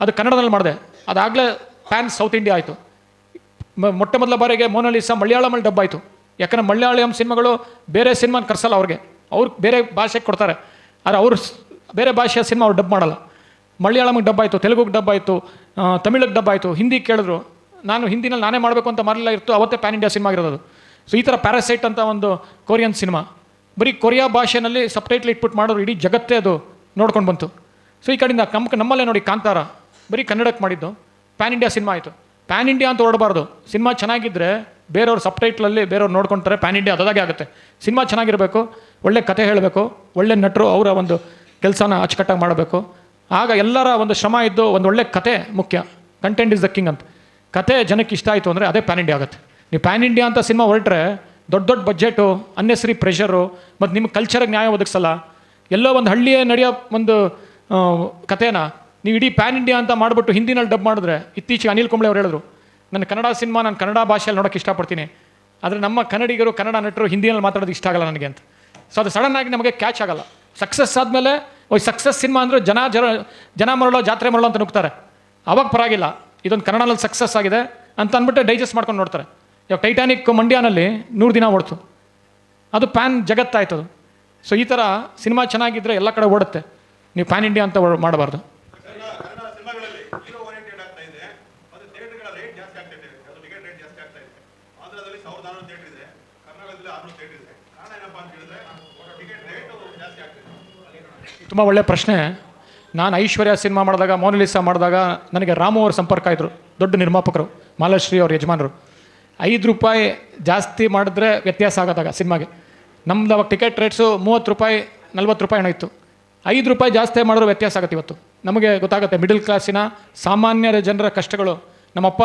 ಅದು ಕನ್ನಡದಲ್ಲಿ ಮಾಡಿದೆ. ಅದಾಗಲೇ ಪ್ಯಾನ್ ಸೌತ್ ಇಂಡಿಯಾ ಆಯಿತು. ಮೊಟ್ಟ ಮೊದಲ ಬಾರಿಗೆ ಮೋನಲಿಸಾ ಮಲಯಾಳಮಲ್ಲಿ ಡಬ್ ಆಯಿತು. ಯಾಕಂದರೆ ಮಲಯಾಳಂ ಸಿನಿಮಾಗಳು ಬೇರೆ ಸಿನಿಮಾನ ಕರ್ಸಲ್ಲ ಅವ್ರಿಗೆ. ಅವ್ರು ಬೇರೆ ಭಾಷೆಗೆ ಕೊಡ್ತಾರೆ. ಆದರೆ ಅವ್ರು ಬೇರೆ ಭಾಷೆಯ ಸಿನಿಮಾ ಅವ್ರು ಡಬ್ ಮಾಡಲ್ಲ. ಮಲಯಾಳಮಿಗೆ ಡಬ್ ಆಯಿತು, ತೆಲುಗುಗೆ ಡಬ್ ಆಯಿತು ತಮಿಳಿಗೆ ಡಬ್ ಆಯಿತು, ಹಿಂದಿ ಕೇಳಿದ್ರು, ನಾನು ಹಿಂದಿನಲ್ಲಿ ನಾನೇ ಮಾಡಬೇಕು ಅಂತ ಮರಲಿಲ್ಲ ಇರ್ತು, ಅವತ್ತೇ ಪ್ಯಾನ್ ಇಂಡಿಯಾ ಸಿನಿಮಾ ಆಗಿರೋದು. ಸೊ ಈ ಥರ ಪ್ಯಾರಾಸೈಟ್ ಅಂತ ಒಂದು ಕೊರಿಯನ್ ಸಿನಿಮಾ. ಬರೀ ಕೊರಿಯಾ ಭಾಷೆಯಲ್ಲಿ ಸಪ್ರೇಟ್ಲಿ ಇಟ್ಬಿಟ್ಟು ಮಾಡೋರು ಇಡೀ ಜಗತ್ತೇ ಅದು ನೋಡ್ಕೊಂಡು ಬಂತು. ಸೊ ಈ ಕಡೆಯಿಂದ ನಮ್ಮ ನಮ್ಮಲ್ಲೇ ನೋಡಿ ಕಾಂತಾರ. ಬರೀ ಕನ್ನಡಕ್ಕೆ ಮಾಡಿದ್ದು. ಪ್ಯಾನ್ ಇಂಡಿಯಾ ಸಿನಿಮಾ ಆಯಿತು. ಪ್ಯಾನ್ ಇಂಡಿಯಾ ಅಂತ ಹೊರಡಬಾರ್ದು ಸಿನಿಮಾ ಚೆನ್ನಾಗಿದ್ದರೆ ಬೇರೆಯವ್ರ ಸಪ್ಟೈಟ್ಲಲ್ಲಿ ಬೇರೆಯವ್ರು ನೋಡ್ಕೊಂತಾರೆ ಪ್ಯಾನ್ ಇಂಡಿಯಾ ಅದಾಗೆ ಆಗುತ್ತೆ. ಸಿನಿಮಾ ಚೆನ್ನಾಗಿರಬೇಕು, ಒಳ್ಳೆ ಕತೆ ಹೇಳಬೇಕು, ಒಳ್ಳೆ ನಟರು ಅವರ ಒಂದು ಕೆಲಸನ ಅಚ್ಚುಕಟ್ಟಾಗಿ ಮಾಡಬೇಕು. ಆಗ ಎಲ್ಲರ ಒಂದು ಶ್ರಮ ಇದ್ದು ಒಂದು ಒಳ್ಳೆ ಕತೆ ಮುಖ್ಯ. ಕಂಟೆಂಟ್ ಇಸ್ ದ ಕಿಂಗ್ ಅಂತ. ಕತೆ ಜನಕ್ಕೆ ಇಷ್ಟ ಆಯಿತು ಅಂದರೆ ಅದೇ ಪ್ಯಾನ್ ಇಂಡಿಯಾ ಆಗುತ್ತೆ. ನೀವು ಪ್ಯಾನ್ ಇಂಡಿಯಾ ಅಂತ ಸಿನಿಮಾ ಹೊರಟ್ರೆ ದೊಡ್ಡ ದೊಡ್ಡ ಬಜೆಟು ಅನ್ನೆಸರಿ ಪ್ರೆಷರು ಮತ್ತು ನಿಮ್ಮ ಕಲ್ಚರಿಗೆ ನ್ಯಾಯ ಒದಗಿಸಲ್ಲ. ಎಲ್ಲೋ ಒಂದು ಹಳ್ಳಿಯೇ ನಡೆಯೋ ಒಂದು ಕಥೆನ ನೀವು ಇಡೀ ಪ್ಯಾನ್ ಇಂಡಿಯಾ ಅಂತ ಮಾಡಿಬಿಟ್ಟು ಹಿಂದಿನಲ್ಲಿ ಡಬ್ ಮಾಡಿದ್ರೆ, ಇತ್ತೀಚೆಗೆ ಅನಿಲ್ ಕುಂಬ್ಳೆ ಅವ್ರು ಹೇಳಿದ್ರು, ನನ್ನ ಕನ್ನಡ ಸಿನಿಮಾ, ನಾನು ಕನ್ನಡ ಭಾಷೆಯಲ್ಲಿ ನೋಡೋಕ್ಕೆ ಇಷ್ಟಪಡ್ತೀನಿ. ಆದರೆ ನಮ್ಮ ಕನ್ನಡಿಗರು, ಕನ್ನಡ ನಟರು ಹಿಂದಿನಲ್ಲಿ ಮಾತಾಡೋದು ಇಷ್ಟ ಆಗಲ್ಲ ನನಗೆ ಅಂತ. ಸೊ ಅದು ಸಡನ್ ಆಗಿ ನಮಗೆ ಕ್ಯಾಚ್ ಆಗಲ್ಲ. ಸಕ್ಸಸ್ ಆದಮೇಲೆ, ಓಯ್ ಸಕ್ಸಸ್ ಸಿನಿಮಾ ಅಂದರೆ ಜನ ಜನ ಜನ ಮರಳೋ, ಜಾತ್ರೆ ಮರಳೋ ಅಂತ ನುಗ್ತಾರೆ. ಅವಾಗ ಪರವಾಗಿಲ್ಲ. ಇದೊಂದು ಕನ್ನಡದಲ್ಲಿ ಸಕ್ಸಸ್ ಆಗಿದೆ ಅಂತ ಅಂದ್ಬಿಟ್ಟು ಡೈಜೆಸ್ಟ್ ಮಾಡ್ಕೊಂಡು ನೋಡ್ತಾರೆ. ಇವಾಗ ಟೈಟಾನಿಕ್ ಮಂಡ್ಯಾನಲ್ಲಿ ನೂರು ದಿನ ಓಡ್ತು. ಅದು ಪ್ಯಾನ್ ಜಗತ್ತಾಯ್ತದು. ಸೊ ಈ ಥರ ಸಿನಿಮಾ ಚೆನ್ನಾಗಿದ್ದರೆ ಎಲ್ಲ ಕಡೆ ಓಡುತ್ತೆ. ನೀವು ಪ್ಯಾನ್ ಇಂಡಿಯಾ ಅಂತ ಮಾಡಬಾರ್ದು ಕನ್ನಡ ಸಿನಿಮಾಗಳಲ್ಲಿ ಹೀರೋ ಓರಿಯೆಂಟೆಡ್ ಆಗ್ತಾ ಇದೆ ಅದು ಥಿಯೇಟರ್ಗಳ ರೇಟ್ ಜಾಸ್ತಿ ಆಗ್ತಾ ಇದೆ ಅದು ಟಿಕೆಟ್ ರೇಟ್ ಜಾಸ್ತಿ ಆಗ್ತಾ ಇದೆ ಆಂಧ್ರದಲ್ಲಿ ಸಾವಿರದ ಆರುನೂರು ಥಿಯೇಟರ್ ಇದೆ, ಕರ್ನಾಟಕದಲ್ಲಿ ಆರುನೂರು ಥಿಯೇಟರ್ ಇದೆ. ಕಾರಣ ಏನಪ್ಪಾ ಅಂತ ಹೇಳಿದ್ರೆ ಟಿಕೆಟ್ ರೇಟ್ ಜಾಸ್ತಿ ಆಗ್ತಿದೆ. ತುಂಬ ಒಳ್ಳೆಯ ಪ್ರಶ್ನೆ. ನಾನು ಐಶ್ವರ್ಯ ಸಿನಿಮಾ ಮಾಡಿದಾಗ ಮೋನಲಿಸಾ ಮಾಡಿದಾಗ ನನಗೆ ರಾಮು ಅವರು ಸಂಪರ್ಕ ಆಯಿತು. ದೊಡ್ಡ ನಿರ್ಮಾಪಕರು, ಮಾಲಶ್ರೀ ಅವ್ರ ಯಜಮಾನರು. ಐದು ರೂಪಾಯಿ ಜಾಸ್ತಿ ಮಾಡಿದ್ರೆ ವ್ಯತ್ಯಾಸ ಆಗೋದಾಗ ಸಿನಿಮಾಗೆ ನಮ್ದು ಅವಾಗ ಟಿಕೆಟ್ ರೇಟ್ಸು ಮೂವತ್ತು ರೂಪಾಯಿ, ನಲ್ವತ್ತು ರೂಪಾಯಿ ಏನೋ ಇತ್ತು. ಐದು ರೂಪಾಯಿ ಜಾಸ್ತಿ ಮಾಡಿದ್ರೆ ವ್ಯತ್ಯಾಸ ಆಗುತ್ತೆ ಇವತ್ತು. ನಮಗೆ ಗೊತ್ತಾಗುತ್ತೆ ಮಿಡಲ್ ಕ್ಲಾಸಿನ ಸಾಮಾನ್ಯರ ಜನರ ಕಷ್ಟಗಳು. ನಮ್ಮಪ್ಪ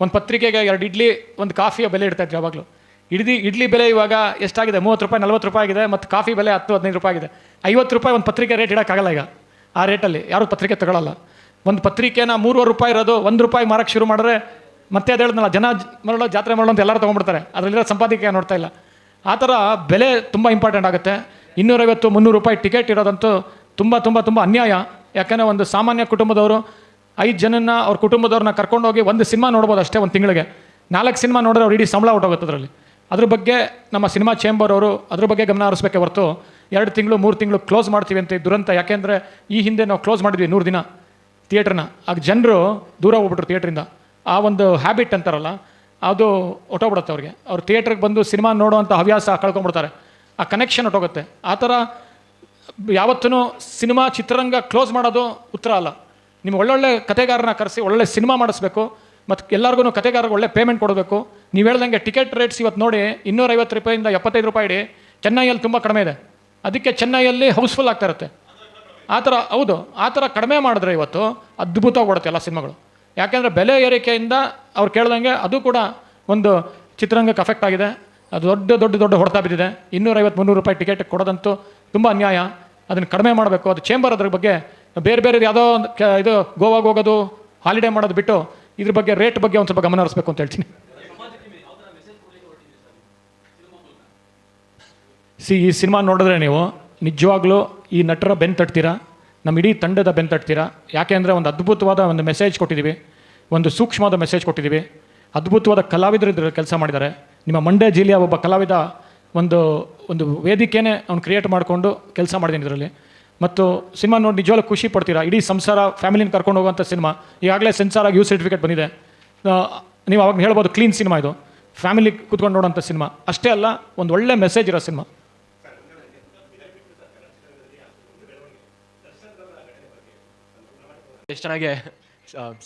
ಒಂದು ಪತ್ರಿಕೆಗೆ ಎರಡು ಇಡ್ಲಿ, ಒಂದು ಕಾಫಿಯ ಬೆಲೆ ಇಡ್ತಾಯಿದ್ರು ಯಾವಾಗಲೂ. ಇಡ್ಲಿ ಇಡ್ಲಿ ಬೆಲೆ ಇವಾಗ ಎಷ್ಟಾಗಿದೆ? ಮೂವತ್ತು ರೂಪಾಯಿ, ನಲ್ವತ್ತು ರೂಪಾಯಿ ಆಗಿದೆ, ಮತ್ತು ಕಾಫಿ ಬೆಲೆ ಹತ್ತು, ಹದಿನೈದು ರೂಪಾಯಿ ಆಗಿದೆ. ಐವತ್ತು ರೂಪಾಯಿ ಒಂದು ಪತ್ರಿಕೆ ರೇಟ್ ಇಡೋಕ್ಕಾಗಲ್ಲ ಈಗ. ಆ ರೇಟಲ್ಲಿ ಯಾರು ಪತ್ರಿಕೆ ತಗೊಳ್ಳಲ್ಲ ಒಂದು ಪತ್ರಿಕೆನ ಮೂರುವರೆ ರೂಪಾಯಿ ಇರೋದು, ಒಂದು ರೂಪಾಯಿ ಮಾರಕ್ಕೆ ಶುರು ಮಾಡಿದ್ರೆ ಮತ್ತೆ ಅದು ಹೇಳಿದ್ನಲ್ಲ, ಜನ ಮರಳೋ, ಜಾತ್ರೆ ಮರಳೋ ಅಂತ ಎಲ್ಲರೂ ತೊಗೊಂಡ್ಬಿಡ್ತಾರೆ. ಅದರಲ್ಲಿರೋ ಸಂಪಾದಿಕೆ ನೋಡ್ತಾ ಇಲ್ಲ. ಆ ಥರ ಬೆಲೆ ತುಂಬ ಇಂಪಾರ್ಟೆಂಟ್ ಆಗುತ್ತೆ. ಇನ್ನೂರೈವತ್ತು, ಮುನ್ನೂರು ರೂಪಾಯಿ ಟಿಕೆಟ್ ಇರೋದಂತೂ ತುಂಬ ತುಂಬ ತುಂಬ ಅನ್ಯಾಯ. ಯಾಕಂದರೆ ಒಂದು ಸಾಮಾನ್ಯ ಕುಟುಂಬದವರು ಐದು ಜನನ ಅವ್ರ ಕುಟುಂಬದವ್ರನ್ನ ಕರ್ಕೊಂಡೋಗಿ ಒಂದು ಸಿನಿಮಾ ನೋಡ್ಬೋದು ಅಷ್ಟೇ ಒಂದು ತಿಂಗಳಿಗೆ. ನಾಲ್ಕು ಸಿನಿಮಾ ನೋಡಿದ್ರೆ ಅವ್ರು ಇಡೀ ಸಂಬಳ ಹೊಟ್ಟೋಗುತ್ತೆ ಅದರಲ್ಲಿ. ಅದ್ರ ಬಗ್ಗೆ ನಮ್ಮ ಸಿನಿಮಾ ಚೇಂಬರ್ ಅವರು ಅದ್ರ ಬಗ್ಗೆ ಗಮನ ಹರಿಸ್ಬೇಕೆ ಹೊರತು ಎರಡು ತಿಂಗಳು, ಮೂರು ತಿಂಗಳು ಕ್ಲೋಸ್ ಮಾಡ್ತೀವಿ ಅಂತ ದುರಂತ. ಯಾಕೆಂದರೆ ಈ ಹಿಂದೆ ನಾವು ಕ್ಲೋಸ್ ಮಾಡಿದ್ವಿ ನೂರು ದಿನ ಥಿಯೇಟ್ರನ್ನ ಆಗ ಜನರು ದೂರ ಹೋಗ್ಬಿಟ್ರು ಥಿಯೇಟ್ರಿಂದ. ಆ ಒಂದು ಹ್ಯಾಬಿಟ್ ಅಂತಾರಲ್ಲ, ಅದು ಹೊಟ್ಟೋಗ್ಬಿಡುತ್ತೆ ಅವ್ರಿಗೆ. ಅವ್ರು ಥಿಯೇಟ್ರಿಗೆ ಬಂದು ಸಿನಿಮಾ ನೋಡೋವಂಥ ಹವ್ಯಾಸ ಕಳ್ಕೊಂಡ್ಬಿಡ್ತಾರೆ ಆ ಕನೆಕ್ಷನ್ ಹೊಟ್ಟೋಗುತ್ತೆ ಆ ಥರ ಯಾವತ್ತೂ ಸಿನಿಮಾ ಚಿತ್ರರಂಗ ಕ್ಲೋಸ್ ಮಾಡೋದು ಉತ್ತರ ಅಲ್ಲ. ನಿಮ್ಮ ಒಳ್ಳೊಳ್ಳೆ ಕತೆಗಾರನ ಕರೆಸಿ ಒಳ್ಳೆ ಸಿನಿಮಾ ಮಾಡಿಸ್ಬೇಕು ಮತ್ತು ಎಲ್ಲರಿಗೂ ಕತೆಗಾರರಿಗೆ ಒಳ್ಳೆ ಪೇಮೆಂಟ್ ಕೊಡಬೇಕು. ನೀವು ಹೇಳ್ದಂಗೆ ಟಿಕೆಟ್ ರೇಟ್ಸ್ ಇವತ್ತು ನೋಡಿ, ಇನ್ನೂರೈವತ್ತು ರೂಪಾಯಿಂದ ಎಪ್ಪತ್ತೈದು ರೂಪಾಯಿ ಇಡಿ. ಚೆನ್ನೈಯಲ್ಲಿ ತುಂಬ ಕಡಿಮೆ ಇದೆ. ಅದಕ್ಕೆ ಚೆನ್ನೈಯಲ್ಲಿ ಹೌಸ್ಫುಲ್ ಆಗ್ತಾ ಇರುತ್ತೆ. ಆ ಥರ, ಹೌದು, ಆ ಥರ ಕಡಿಮೆ ಮಾಡಿದ್ರೆ ಇವತ್ತು ಅದ್ಭುತವಾಗಿ ಕೊಡುತ್ತೆ ಎಲ್ಲ ಸಿನಿಮಾಗಳು. ಯಾಕೆಂದರೆ ಬೆಲೆ ಏರಿಕೆಯಿಂದ ಅವ್ರು ಕೇಳ್ದಂಗೆ ಅದು ಕೂಡ ಒಂದು ಚಿತ್ರರಂಗಕ್ಕೆ ಅಫೆಕ್ಟ್ ಆಗಿದೆ. ಅದು ದೊಡ್ಡ ದೊಡ್ಡ ದೊಡ್ಡ ಹೊಡೆತ ಬಿದ್ದಿದೆ. ಇನ್ನೂರೈವತ್ತು, ಮುನ್ನೂರು ರೂಪಾಯಿ ಟಿಕೆಟ್ ಕೊಡೋದಂತೂ ತುಂಬ ಅನ್ಯಾಯ. ಅದನ್ನು ಕಡಿಮೆ ಮಾಡಬೇಕು. ಅದು ಚೇಂಬರ್ ಅದ್ರ ಬಗ್ಗೆ ಬೇರೆ ಬೇರೆ ಯಾವುದೋ ಒಂದು ಇದು ಗೋವಾಗೆ ಹೋಗೋದು ಹಾಲಿಡೇ ಮಾಡೋದು ಬಿಟ್ಟು ಇದ್ರ ಬಗ್ಗೆ ರೇಟ್ ಬಗ್ಗೆ ಒಂದು ಸ್ವಲ್ಪ ಗಮನ ಹರಿಸ್ಬೇಕು ಅಂತ ಹೇಳ್ತೀನಿ. ಸಿ, ಈ ಸಿನಿಮಾ ನೋಡಿದ್ರೆ ನೀವು ನಿಜವಾಗ್ಲೂ ಈ ನಟರ ಬೆನ್ ತಟ್ತೀರಾ? ನಮ್ಮ ಇಡೀ ತಂಡದ ಬೆನ್ ತಟ್ತೀರಾ? ಯಾಕೆ ಅಂದರೆ ಒಂದು ಅದ್ಭುತವಾದ ಒಂದು ಮೆಸೇಜ್ ಕೊಟ್ಟಿದ್ದೀವಿ ಒಂದು ಸೂಕ್ಷ್ಮವಾದ ಮೆಸೇಜ್ ಕೊಟ್ಟಿದ್ದೀವಿ ಅದ್ಭುತವಾದ ಕಲಾವಿದರು ಕೆಲಸ ಮಾಡಿದ್ದಾರೆ. ನಿಮ್ಮ ಮಂಡ್ಯ ಜಿಲ್ಲೆಯ ಒಬ್ಬ ಕಲಾವಿದ ಒಂದು ಒಂದು ವೇದಿಕೆನೇ ಅವ್ನು ಕ್ರಿಯೇಟ್ ಮಾಡಿಕೊಂಡು ಕೆಲಸ ಮಾಡಿದ್ದೀನಿ ಇದರಲ್ಲಿ. ಮತ್ತು ಸಿನಿಮಾ ನೋಡಿ ನಿಜವಾಗ್ಲೂ ಖುಷಿ ಪಡ್ತೀರಾ? ಇಡೀ ಸಂಸಾರ ಫ್ಯಾಮಿಲಿನ ಕರ್ಕೊಂಡು ಹೋಗುವಂಥ ಸಿನಿಮಾ. ಈಗಾಗಲೇ ಸೆನ್ಸಾರ್ ಆಗಿ ಯೂ ಸರ್ಟಿಫಿಕೇಟ್ ಬಂದಿದೆ. ನೀವು ಅವಾಗ ಹೇಳ್ಬೋದು ಕ್ಲೀನ್ ಸಿನಿಮಾ ಇದು. ಫ್ಯಾಮಿಲಿ ಕೂತ್ಕೊಂಡು ನೋಡೋಂಥ ಸಿನಿಮಾ. ಅಷ್ಟೇ ಅಲ್ಲ, ಒಂದು ಒಳ್ಳೆ ಮೆಸೇಜ್ ಇರೋ ಸಿನಿಮಾ. ಎಷ್ಟು ಚೆನ್ನಾಗಿ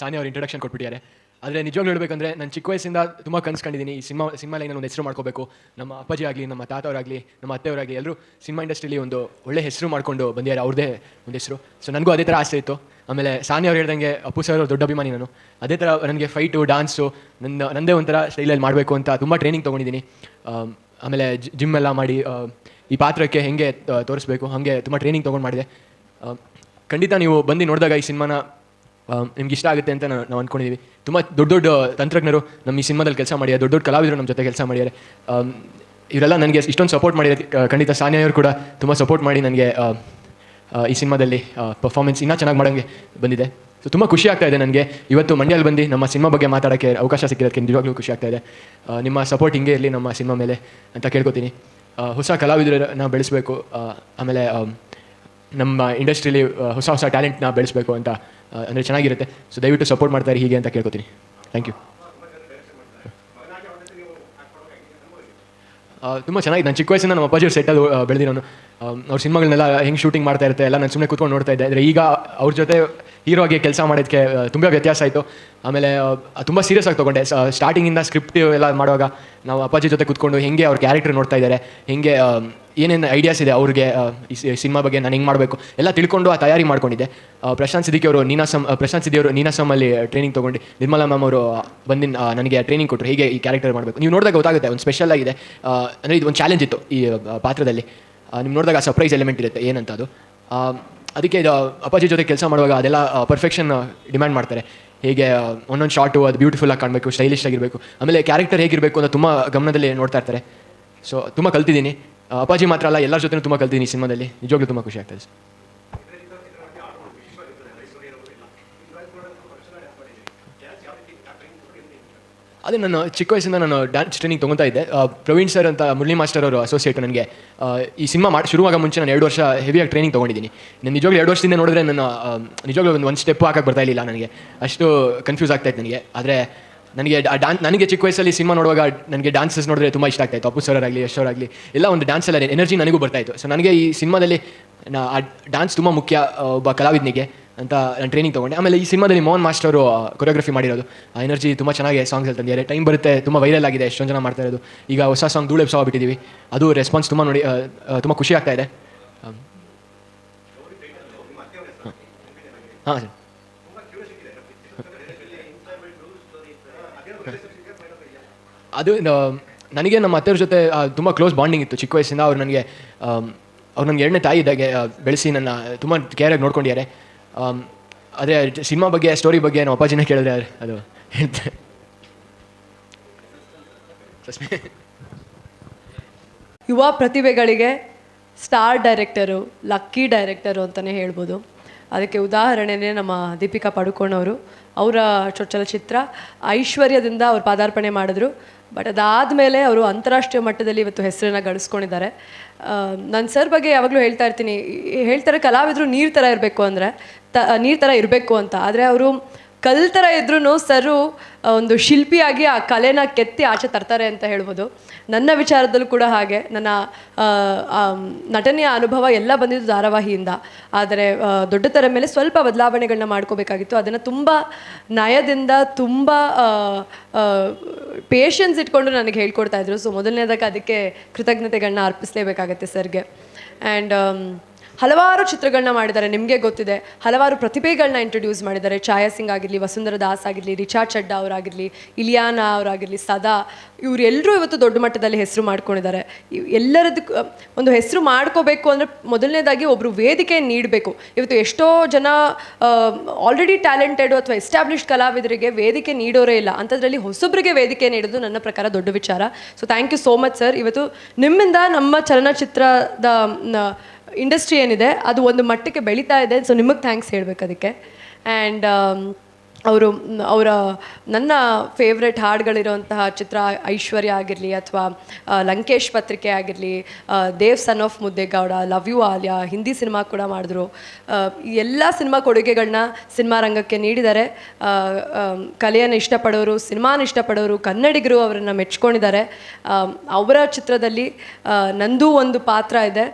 ಸಾನಿ ಅವ್ರು ಇಂಟ್ರೊಡಕ್ಷನ್ ಕೊಟ್ಬಿಟ್ಟಿದ್ದಾರೆ. ಆದರೆ ನಿಜವಾಗ್ಲೂ ಹೇಳಬೇಕಂದ್ರೆ ನಾನು ಚಿಕ್ಕ ವಯಸ್ಸಿಂದ ತುಂಬ ಕನ್ಸ್ಕೊಂಡಿದ್ದೀನಿ ಈ ಸಿನಿಮಾ ಸಿನಿಮಾ ಲೈನಲ್ಲಿ ಒಂದು ಹೆಸರು ಮಾಡ್ಕೋಬೇಕು. ನಮ್ಮ ಅಪ್ಪಾಜಿ ಆಗಲಿ ನಮ್ಮ ತಾತವರಾಗಲಿ ನಮ್ಮ ಅತ್ತೆಯವರಾಗಲಿ ಎಲ್ಲರೂ ಸಿನಿಮಾ ಇಂಡಸ್ಟ್ರಿಲಿ ಒಂದು ಒಳ್ಳೆ ಹೆಸರು ಮಾಡ್ಕೊಂಡು ಬಂದಿದ್ದಾರೆ. ಅವ್ರದ್ದೇ ಒಂದು ಹೆಸರು. ಸೊ ನನಗೂ ಅದೇ ಥರ ಆಸೆ ಇತ್ತು. ಆಮೇಲೆ ಸಾನಿ ಅವ್ರು ಹೇಳ್ದಂಗೆ ಅಪ್ಪು ಸರ್ ಅವ್ರ ದೊಡ್ಡ ಅಭಿಮಾನಿ ನಾನು. ಅದೇ ಥರ ನನಗೆ ಫೈಟು ಡಾನ್ಸು ನನ್ನ ನನ್ನದೇ ಒಂಥರ ಸ್ಟೈಲಲ್ಲಿ ಮಾಡಬೇಕು ಅಂತ ತುಂಬ ಟ್ರೈನಿಂಗ್ ತೊಗೊಂಡಿದ್ದೀನಿ ಆಮ್, ಆಮೇಲೆ ಜಿಮ್ ಎಲ್ಲ ಮಾಡಿ ಈ ಪಾತ್ರಕ್ಕೆ ಹೆಂಗೆ ತೋರಿಸ್ಬೇಕು ಹಾಗೆ ತುಂಬ ಟ್ರೈನಿಂಗ್ ತೊಗೊಂಡು ಮಾಡಿದೆ. ಖಂಡಿತ ನೀವು ಬಂದು ನೋಡಿದಾಗ ಈ ಸಿನಿಮಾನ ನಿಮ್ಗೆ ಇಷ್ಟ ಆಗುತ್ತೆ ಅಂತ ನಾವು ಅಂದ್ಕೊಂಡಿದ್ದೀವಿ ತುಂಬ ದೊಡ್ಡ ದೊಡ್ಡ ತಂತ್ರಜ್ಞರು ನಮ್ಮ ಈ ಸಿನಿಮಾದಲ್ಲಿ ಕೆಲಸ ಮಾಡಿದ್ದಾರೆ. ದೊಡ್ಡ ದೊಡ್ಡ ಕಲಾವಿದರು ನಮ್ಮ ಜೊತೆ ಕೆಲಸ ಮಾಡಿದ್ದಾರೆ. ಇವರೆಲ್ಲ ನನಗೆ ಇಷ್ಟೊಂದು ಸಪೋರ್ಟ್ ಮಾಡಿದ್ದಾರೆ. ಖಂಡಿತ ಸಾನಿಯವರು ಕೂಡ ತುಂಬ ಸಪೋರ್ಟ್ ಮಾಡಿ ನನಗೆ ಈ ಸಿನಿಮಾದಲ್ಲಿ ಪರ್ಫಾರ್ಮೆನ್ಸ್ ಇನ್ನೂ ಚೆನ್ನಾಗಿ ಮಾಡೋಂಗೆ ಬಂದಿದೆ. ಸೊ ತುಂಬ ಖುಷಿ ಆಗ್ತಾ ಇದೆ ನನಗೆ. ಇವತ್ತು ಮಂಡ್ಯಲ್ಲಿ ಬಂದು ನಮ್ಮ ಸಿನಿಮಾ ಬಗ್ಗೆ ಮಾತಾಡೋಕ್ಕೆ ಅವಕಾಶ ಸಿಕ್ಕಿರೋದಕ್ಕೆ ನಿಜವಾಗ್ಲೂ ಖುಷಿ ಆಗ್ತಾ ಇದೆ. ನಿಮ್ಮ ಸಪೋರ್ಟ್ ಹಿಂಗೆ ಇರಲಿ ನಮ್ಮ ಸಿನಿಮಾ ಮೇಲೆ ಅಂತ ಕೇಳ್ಕೊತೀನಿ. ಹೊಸ ಕಲಾವಿದರನ್ನ ಬೆಳೆಸಬೇಕು. ಆಮೇಲೆ ಆಮ್, ನಮ್ಮ ಇಂಡಸ್ಟ್ರಿಲಿ ಹೊಸ ಹೊಸ ಟ್ಯಾಲೆಂಟ್ನ ಬೆಳೆಸಬೇಕು ಅಂತ ಅಂದರೆ ಚೆನ್ನಾಗಿರುತ್ತೆ. ಸೊ ದಯವಿಟ್ಟು ಸಪೋರ್ಟ್ ಮಾಡ್ತಾರೆ ಹೀಗೆ ಅಂತ ಕೇಳ್ಕೊತೀನಿ. ಥ್ಯಾಂಕ್ ಯು ತುಂಬ ಚೆನ್ನಾಗಿದೆ. ನಾನು ಚಿಕ್ಕ ವಯಸ್ಸಿಂದ ನಮ್ಮ ಅಪ್ಪಾಜಿ ಸೆಟ್ಟಲ್ಲಿ ಬೆಳೆದಿರೋನು ಅವ್ರ ಸಿನಿಮಾಗಳನ್ನೆಲ್ಲ ಹೆಂಗೆ ಶೂಟಿಂಗ್ ಮಾಡ್ತಾ ಇರುತ್ತೆ, ಎಲ್ಲ ನಾನು ಸುಮ್ಮನೆ ಕೂತ್ಕೊಂಡು ನೋಡ್ತಾ ಇದ್ದೆ. ಆದರೆ ಈಗ ಅವ್ರ ಜೊತೆ ಹೀರೋ ಆಗಿ ಕೆಲಸ ಮಾಡೋದಕ್ಕೆ ತುಂಬ ವ್ಯತ್ಯಾಸ ಆಯಿತು. ಆಮೇಲೆ ತುಂಬ ಸೀರಿಯಸ್ ಆಗಿ ತೊಗೊಂಡೆ. ಸ್ಟಾರ್ಟಿಂಗಿಂದ ಸ್ಕ್ರಿಪ್ಟ್ ಎಲ್ಲ ಮಾಡುವಾಗ ನಾವು ಅಪ್ಪಾಜಿ ಜೊತೆ ಕೂತ್ಕೊಂಡು ಹೆಂಗೆ ಅವ್ರ ಕ್ಯಾರೆಕ್ಟರ್ ನೋಡ್ತಾ ಇದ್ದಾರೆ ಹೆಂಗೆ ಆ, ಏನೇನು ಐಡಿಯಾಸ್ ಇದೆ ಅವ್ರಿಗೆ ಆ, ಈ ಸಿನಿಮಾ ಬಗ್ಗೆ ನಾನು ಹೆಂಗೆ ಮಾಡಬೇಕು ಎಲ್ಲ ತಿಳ್ಕೊಂಡು ಆ ತಯಾರಿ ಮಾಡ್ಕೊಂಡಿದ್ದೆ. ಪ್ರಶಾಂತ್ ಸಿದ್ದಿಕಿ ಅವರು ನೀನಾಸಮ್ ಪ್ರಶಾಂತ್ ಸಿದ್ದಿ ಅವರು ನೀನಾಸಮಲ್ಲಿ ಟ್ರೈನಿಂಗ್ ತೊಗೊಂಡು ನಿರ್ಮಲಾ ಮ್ಯಾಮ್ ಅವರು ಬಂದಿನ ನನಗೆ ಟ್ರೈನಿಂಗ್ ಕೊಟ್ಟರು ಹೇಗೆ ಈ ಕ್ಯಾರೆಕ್ಟರ್ ಮಾಡಬೇಕು. ನೀವು ನೋಡಿದಾಗ ಗೊತ್ತಾಗುತ್ತೆ ಒಂದು ಸ್ಪೆಷಲ್ ಆಗಿದೆ. ಅಂದರೆ ಇದು ಒಂದು ಚಾಲೆಂಜ್ ಇತ್ತು ಈ ಪಾತ್ರದಲ್ಲಿ. ನೀವು ನೋಡಿದಾಗ ಸರ್ಪ್ರೈಸ್ ಎಲಿಮೆಂಟ್ ಇರುತ್ತೆ ಏನಂತ ಅದು ಅದಕ್ಕೆ ಇದು ಅಪ್ಪಾಜಿ ಜೊತೆ ಕೆಲಸ ಮಾಡುವಾಗ ಅದೆಲ್ಲ ಪರ್ಫೆಕ್ಷನ್ ಡಿಮ್ಯಾಂಡ್ ಮಾಡ್ತಾರೆ. ಹೇಗೆ ಒಂದೊಂದು ಶಾರ್ಟು ಅದು ಬ್ಯೂಟಿಫುಲ್ ಆಗಿ ಕಾಣಬೇಕು ಸ್ಟೈಲಿಶ್ ಆಗಿರಬೇಕು. ಆಮೇಲೆ ಕ್ಯಾರೆಕ್ಟರ್ ಹೇಗಿರಬೇಕು ಅಂತ ತುಂಬ ಗಮನದಲ್ಲಿ ನೋಡ್ತಾ ಇರ್ತಾರೆ. ಸೊ ತುಂಬ ಕಲ್ತಿದ್ದೀನಿ. ಅಪ್ಪಾಜಿ ಮಾತ್ರ ಅಲ್ಲ, ಎಲ್ಲರ ಜೊತೆ ತುಂಬ ಕಲ್ತಿದ್ದೀನಿ ಸಿನಿಮಾದಲ್ಲಿ. ನಿಜವಾಗ್ಲೂ ತುಂಬ ಖುಷಿ ಆಗ್ತದೆ ಅದೇ ನಾನು ಚಿಕ್ಕ ವಯಸ್ಸಿಂದ ನಾನು ಡ್ಯಾನ್ಸ್ ಟ್ರೈನಿಂಗ್ ತೊಗೊತಾ ಇದ್ದೆ. ಪ್ರವೀಣ್ ಸರ್ ಅಂತ ಮುರಳಿ ಮಾಸ್ಟರ್ ಅವರು ಅಸೋಸಿಯೇಟ್ ನನಗೆ ಈ ಸಿನಿಮಾ ಮಾಡಿ, ಶುರುವಾಗ ಮುಂಚೆ ನಾನು ಎರಡು ವರ್ಷ ಹೆವಿಯಾಗಿ ಟ್ರೈನಿಂಗ್ ತೊಗೊಂಡಿದ್ದೀನಿ. ನಾನು ನಿಜವಾಗ್ಲೂ ಎರಡು ವರ್ಷದಿಂದ ನೋಡಿದ್ರೆ ನಾನು ನಿಜವಾಗ್ಲೂ ಒಂದು ಒಂದು ಸ್ಟೆಪ್ ಹಾಕಕ್ಕೆ ಬರ್ತಾ ಇರಲಿಲ್ಲ ನನಗೆ. ಅಷ್ಟು ಕನ್ಫ್ಯೂಸ್ ಆಗ್ತಾ ಇತ್ತು ನನಗೆ. ಆದರೆ ನನಗೆ ಡಾನ್ ನನಗೆ ಚಿಕ್ಕ ವಯಸ್ಸಲ್ಲಿ ಸಿನಿಮಾ ನೋಡುವಾಗ ನನಗೆ ಡ್ಯಾನ್ಸಸ್ ನೋಡಿದ್ರೆ ತುಂಬ ಇಷ್ಟ ಆಗ್ತಾಯಿತ್ತು ಅಪ್ಪು ಸರ್ ಆಗಲಿ ಯಶ್ ಆಗಲಿ ಎಲ್ಲ ಒಂದು ಡ್ಯಾನ್ಸ್ ಎಲ್ಲ ಎನರ್ಜಿ ನನಗೂ ಬರ್ತಾಯಿತ್ತು ಸೊ ನನಗೆ ಈ ಸಿನಿಮಾದಲ್ಲಿ ನಾ ಆ ಡ್ಯಾನ್ಸ್ ತುಂಬ ಮುಖ್ಯ ಆ, ಒಬ್ಬ ಕಲಾವಿದನಿಗೆ ಅಂತ ನಾನು ಟ್ರೈನಿಂಗ್ ತೊಗೊಂಡೆ. ಆಮೇಲೆ ಈ ಸಿನಿಮಾದಲ್ಲಿ ಮೋಹನ್ ಮಾಸ್ಟರು ಕೊರಿಯೋಗ್ರಫಿ ಮಾಡಿರೋದು. ಆ ಎನರ್ಜಿ ತುಂಬ ಚೆನ್ನಾಗಿ ಸಾಂಗ್ಸ್ ಅಲ್ಲಿ ಟೈಮ್ ಬರುತ್ತೆ ತುಂಬ ವೈರಲ್ ಆಗಿದೆ ಎಷ್ಟೊಂದು ಜನ ಮಾಡ್ತಾ ಇರೋದು. ಈಗ ಹೊಸ ಸಾಂಗ್ ಧೂಳೆ ಸಾಂಗ್ ಬಿಟ್ಟಿದ್ದೀವಿ ಅದು ರೆಸ್ಪಾನ್ಸ್ ತುಂಬ ನೋಡಿ ತುಂಬ ಖುಷಿ ಆಗ್ತಾ ಇದೆ. ಹಾಂ ಸರ್. ಅದು ನನಗೆ ನಮ್ಮ ಅತ್ತೆಯವ್ರ ಜೊತೆ ತುಂಬ ಕ್ಲೋಸ್ ಬಾಂಡಿಂಗ್ ಇತ್ತು. ಚಿಕ್ಕ ವಯಸ್ಸಿಂದ ಅವ್ರು ನನಗೆ ಅವ್ರು ನನಗೆ ಎರಡನೇ ತಾಯಿ ಇದ್ದಾಗೆ ಬೆಳೆಸಿ ನನ್ನ, ತುಂಬ ಕೇರಾಗಿ ನೋಡ್ಕೊಂಡಿದ್ದಾರೆ. ಆದರೆ ಅದೇ ಸಿನಿಮಾ ಬಗ್ಗೆ ಸ್ಟೋರಿ ಬಗ್ಗೆ ನಮ್ಮ ಅಪ್ಪಾಜಿನ ಕೇಳಿದ್ರೆ ಅದು ಹೇಳ್ತಾರೆ. ಯುವ ಪ್ರತಿಭೆಗಳಿಗೆ ಸ್ಟಾರ್ ಡೈರೆಕ್ಟರು ಲಕ್ಕಿ ಡೈರೆಕ್ಟರು ಅಂತಲೇ ಹೇಳ್ಬೋದು. ಅದಕ್ಕೆ ಉದಾಹರಣೆನೇ ನಮ್ಮ ದೀಪಿಕಾ ಪಡುಕೋಣ್ ಅವರು. ಅವರ ಚೊಚ್ಚಲ ಚಿತ್ರ ಐಶ್ವರ್ಯದಿಂದ ಅವ್ರು ಪಾದಾರ್ಪಣೆ ಮಾಡಿದ್ರು. ಬಟ್ ಅದಾದ ಮೇಲೆ ಅವರು ಅಂತಾರಾಷ್ಟ್ರೀಯ ಮಟ್ಟದಲ್ಲಿ ಇವತ್ತು ಹೆಸರನ್ನು ಗಳಿಸ್ಕೊಂಡಿದ್ದಾರೆ. ನನ್ನ ಸರ್ ಬಗ್ಗೆ ಯಾವಾಗಲೂ ಹೇಳ್ತಾ ಇರ್ತೀನಿ. ಹೇಳ್ತಾರೆ ಕಲಾವಿದರು ನೀರು ಥರ ಇರಬೇಕು ಅಂದರೆ, ತ, ನೀರು ಥರ ಇರಬೇಕು ಅಂತ. ಆದರೆ ಅವರು ಕಲ್ ಥರ ಇದ್ರೂ ಸರು ಒಂದು ಶಿಲ್ಪಿಯಾಗಿ ಆ ಕಲೆನ ಕೆತ್ತಿ ಆಚೆ ತರ್ತಾರೆ ಅಂತ ಹೇಳ್ಬೋದು. ನನ್ನ ವಿಚಾರದಲ್ಲೂ ಕೂಡ ಹಾಗೆ. ನನ್ನ ನಟನೆಯ ಅನುಭವ ಎಲ್ಲ ಬಂದಿದ್ದು ಧಾರಾವಾಹಿಯಿಂದ. ಆದರೆ ದೊಡ್ಡತರ ಮೇಲೆ ಸ್ವಲ್ಪ ಬದಲಾವಣೆಗಳನ್ನ ಮಾಡ್ಕೋಬೇಕಾಗಿತ್ತು. ಅದನ್ನು ತುಂಬ ನಯದಿಂದ, ತುಂಬ ಪೇಷನ್ಸ್ ಇಟ್ಕೊಂಡು ನನಗೆ ಹೇಳ್ಕೊಡ್ತಾ ಇದ್ರು. ಸೊ ಮೊದಲನೇದಕ್ಕೆ ಅದಕ್ಕೆ ಕೃತಜ್ಞತೆಗಳನ್ನ ಅರ್ಪಿಸಲೇಬೇಕಾಗತ್ತೆ ಸರ್ಗೆ. ಆ್ಯಂಡ್ ಹಲವಾರು ಚಿತ್ರಗಳನ್ನ ಮಾಡಿದ್ದಾರೆ. ನಿಮಗೆ ಗೊತ್ತಿದೆ. ಹಲವಾರು ಪ್ರತಿಭೆಗಳನ್ನ ಇಂಟ್ರೊಡ್ಯೂಸ್ ಮಾಡಿದ್ದಾರೆ. ಛಾಯಾ ಸಿಂಗ್ ಆಗಿರಲಿ, ವಸುಂಧರ ದಾಸ್ ಆಗಿರಲಿ, ರಿಚಾ ಚಡ್ಡಾ ಅವರಾಗಿರಲಿ, ಇಲಿಯಾನಾ ಅವರಾಗಿರಲಿ, ಸದಾ ಇವರೆಲ್ಲರೂ ಇವತ್ತು ದೊಡ್ಡ ಮಟ್ಟದಲ್ಲಿ ಹೆಸರು ಮಾಡ್ಕೊಂಡಿದ್ದಾರೆ. ಎಲ್ಲರದ್ದು ಒಂದು ಹೆಸರು ಮಾಡ್ಕೋಬೇಕು ಅಂದರೆ ಮೊದಲನೇದಾಗಿ ಒಬ್ಬರು ವೇದಿಕೆ ನೀಡಬೇಕು. ಇವತ್ತು ಎಷ್ಟೋ ಜನ ಆಲ್ರೆಡಿ ಟ್ಯಾಲೆಂಟೆಡ್ ಅಥವಾ ಎಸ್ಟಾಬ್ಲಿಷ್ಡ್ ಕಲಾವಿದರಿಗೆ ವೇದಿಕೆ ನೀಡೋರೇ ಇಲ್ಲ. ಅಂಥದ್ರಲ್ಲಿ ಹೊಸಬ್ರಿಗೆ ವೇದಿಕೆ ನೀಡೋದು ನನ್ನ ಪ್ರಕಾರ ದೊಡ್ಡ ವಿಚಾರ. So thank you so much sir ಇವತ್ತು ನಿಮ್ಮಿಂದ ನಮ್ಮ ಚಲನಚಿತ್ರದ ಇಂಡಸ್ಟ್ರಿ ಏನಿದೆ ಅದು ಒಂದು ಮಟ್ಟಕ್ಕೆ ಬೆಳೀತಾ ಇದೆ. ಸೊ ನಿಮಗೆ ಥ್ಯಾಂಕ್ಸ್ ಹೇಳಬೇಕು ಅದಕ್ಕೆ. ಆ್ಯಂಡ್ ಅವರು, ಅವರ, ನನ್ನ ಫೇವ್ರೆಟ್ ಹಾಡುಗಳಿರುವಂತಹ ಚಿತ್ರ ಐಶ್ವರ್ಯ ಆಗಿರಲಿ ಅಥವಾ ಲಂಕೇಶ್ ಪತ್ರಿಕೆ ಆಗಿರಲಿ Dev son of Muddegowda love you Alia, Hindi cinema ಕೂಡ ಮಾಡಿದ್ರು. ಎಲ್ಲ ಸಿನಿಮಾ ಕೊಡುಗೆಗಳನ್ನ ಸಿನಿಮಾ ರಂಗಕ್ಕೆ ನೀಡಿದ್ದಾರೆ. ಕಲೆಯನ್ನು ಇಷ್ಟಪಡೋರು, ಸಿನಿಮಾನ ಇಷ್ಟಪಡೋರು, ಕನ್ನಡಿಗರು ಅವರನ್ನು ಮೆಚ್ಕೊಂಡಿದ್ದಾರೆ. ಅವರ ಚಿತ್ರದಲ್ಲಿ ನಂದು ಒಂದು ಪಾತ್ರ ಇದೆ.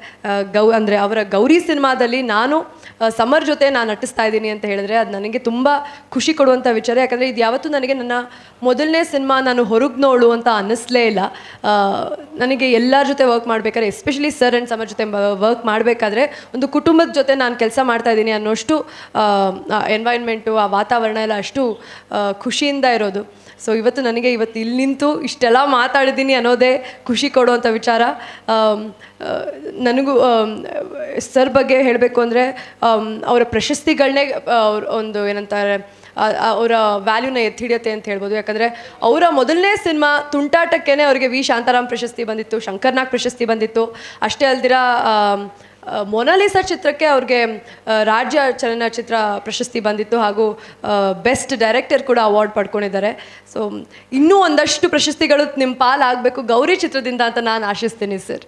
ಗೌ, ಅಂದರೆ ಅವರ ಗೌರಿ ಸಿನಿಮಾದಲ್ಲಿ ನಾನು ಸಮರ್ ಜೊತೆ ನಾನು ನಟಿಸ್ತಾ ಇದ್ದೀನಿ ಅಂತ ಹೇಳಿದ್ರೆ ಅದು ನನಗೆ ತುಂಬ ಖುಷಿ ಕೊಡುವಂಥ ವಿಚಾರ. ಯಾಕಂದರೆ ಇದು ಯಾವತ್ತೂ ನನಗೆ ನನ್ನ ಮೊದಲನೇ ಸಿನಿಮಾ ನಾನು ಹೊರಗೆ ಅಂತ ಅನ್ನಿಸ್ಲೇ ಇಲ್ಲ. ನನಗೆ ಎಲ್ಲರ ಜೊತೆ ವರ್ಕ್ ಮಾಡಬೇಕಾದ್ರೆ ಎಸ್ಪೆಷಲಿ ಸರ್ ಆ್ಯಂಡ್ ಸಮರ್ ಜೊತೆ ವರ್ಕ್ ಮಾಡಬೇಕಾದ್ರೆ ಒಂದು ಕುಟುಂಬದ ಜೊತೆ ನಾನು ಕೆಲಸ ಮಾಡ್ತಾ ಇದ್ದೀನಿ ಅನ್ನೋಷ್ಟು ಎನ್ವೈರ್ನ್ಮೆಂಟು ಆ ವಾತಾವರಣ ಎಲ್ಲ ಅಷ್ಟು ಖುಷಿಯಿಂದ ಇರೋದು. ಸೊ ಇವತ್ತು ನನಗೆ ಇವತ್ತು ಇಲ್ಲಿ ನಿಂತು ಇಷ್ಟೆಲ್ಲ ಮಾತಾಡಿದ್ದೀನಿ ಅನ್ನೋದೇ ಖುಷಿ ಕೊಡುವಂಥ ವಿಚಾರ. ನನಗೂ ಸರ್ ಬಗ್ಗೆ ಹೇಳಬೇಕು ಅಂದರೆ ಅವರ ಪ್ರಶಸ್ತಿಗಳನ್ನೇ ಅವ್ರ ಒಂದು ಏನಂತಾರೆ ಅವರ ವ್ಯಾಲ್ಯೂನ ಎತ್ತಿ ಹಿಡಿಯುತ್ತೆ ಅಂತ ಹೇಳ್ಬೋದು. ಯಾಕಂದರೆ ಅವರ ಮೊದಲನೇ ಸಿನಿಮಾ ತುಂಟಾಟಕ್ಕೇನೆ ಅವರಿಗೆ ವಿ. ಶಾಂತಾರಾಮ್ ಪ್ರಶಸ್ತಿ ಬಂದಿತ್ತು ಶಂಕರ್ನಾಗ್ ಪ್ರಶಸ್ತಿ ಬಂದಿತ್ತು. ಅಷ್ಟೇ ಅಲ್ದಿರ ಮೊನಾಲಿಸಾ ಚಿತ್ರಕ್ಕೆ ಅವ್ರಿಗೆ ರಾಜ್ಯ ಚಲನಚಿತ್ರ ಪ್ರಶಸ್ತಿ ಬಂದಿತ್ತು ಹಾಗೂ ಬೆಸ್ಟ್ ಡೈರೆಕ್ಟರ್ ಕೂಡ ಅವಾರ್ಡ್ ಪಡ್ಕೊಂಡಿದ್ದಾರೆ. ಸೊ ಇನ್ನೂ ಒಂದಷ್ಟು ಪ್ರಶಸ್ತಿಗಳು ನಿಮ್ಮ ಪಾಲಾಗಬೇಕು ಗೌರಿ ಚಿತ್ರದಿಂದ ಅಂತ ನಾನು ಆಶಿಸ್ತೀನಿ ಸರ್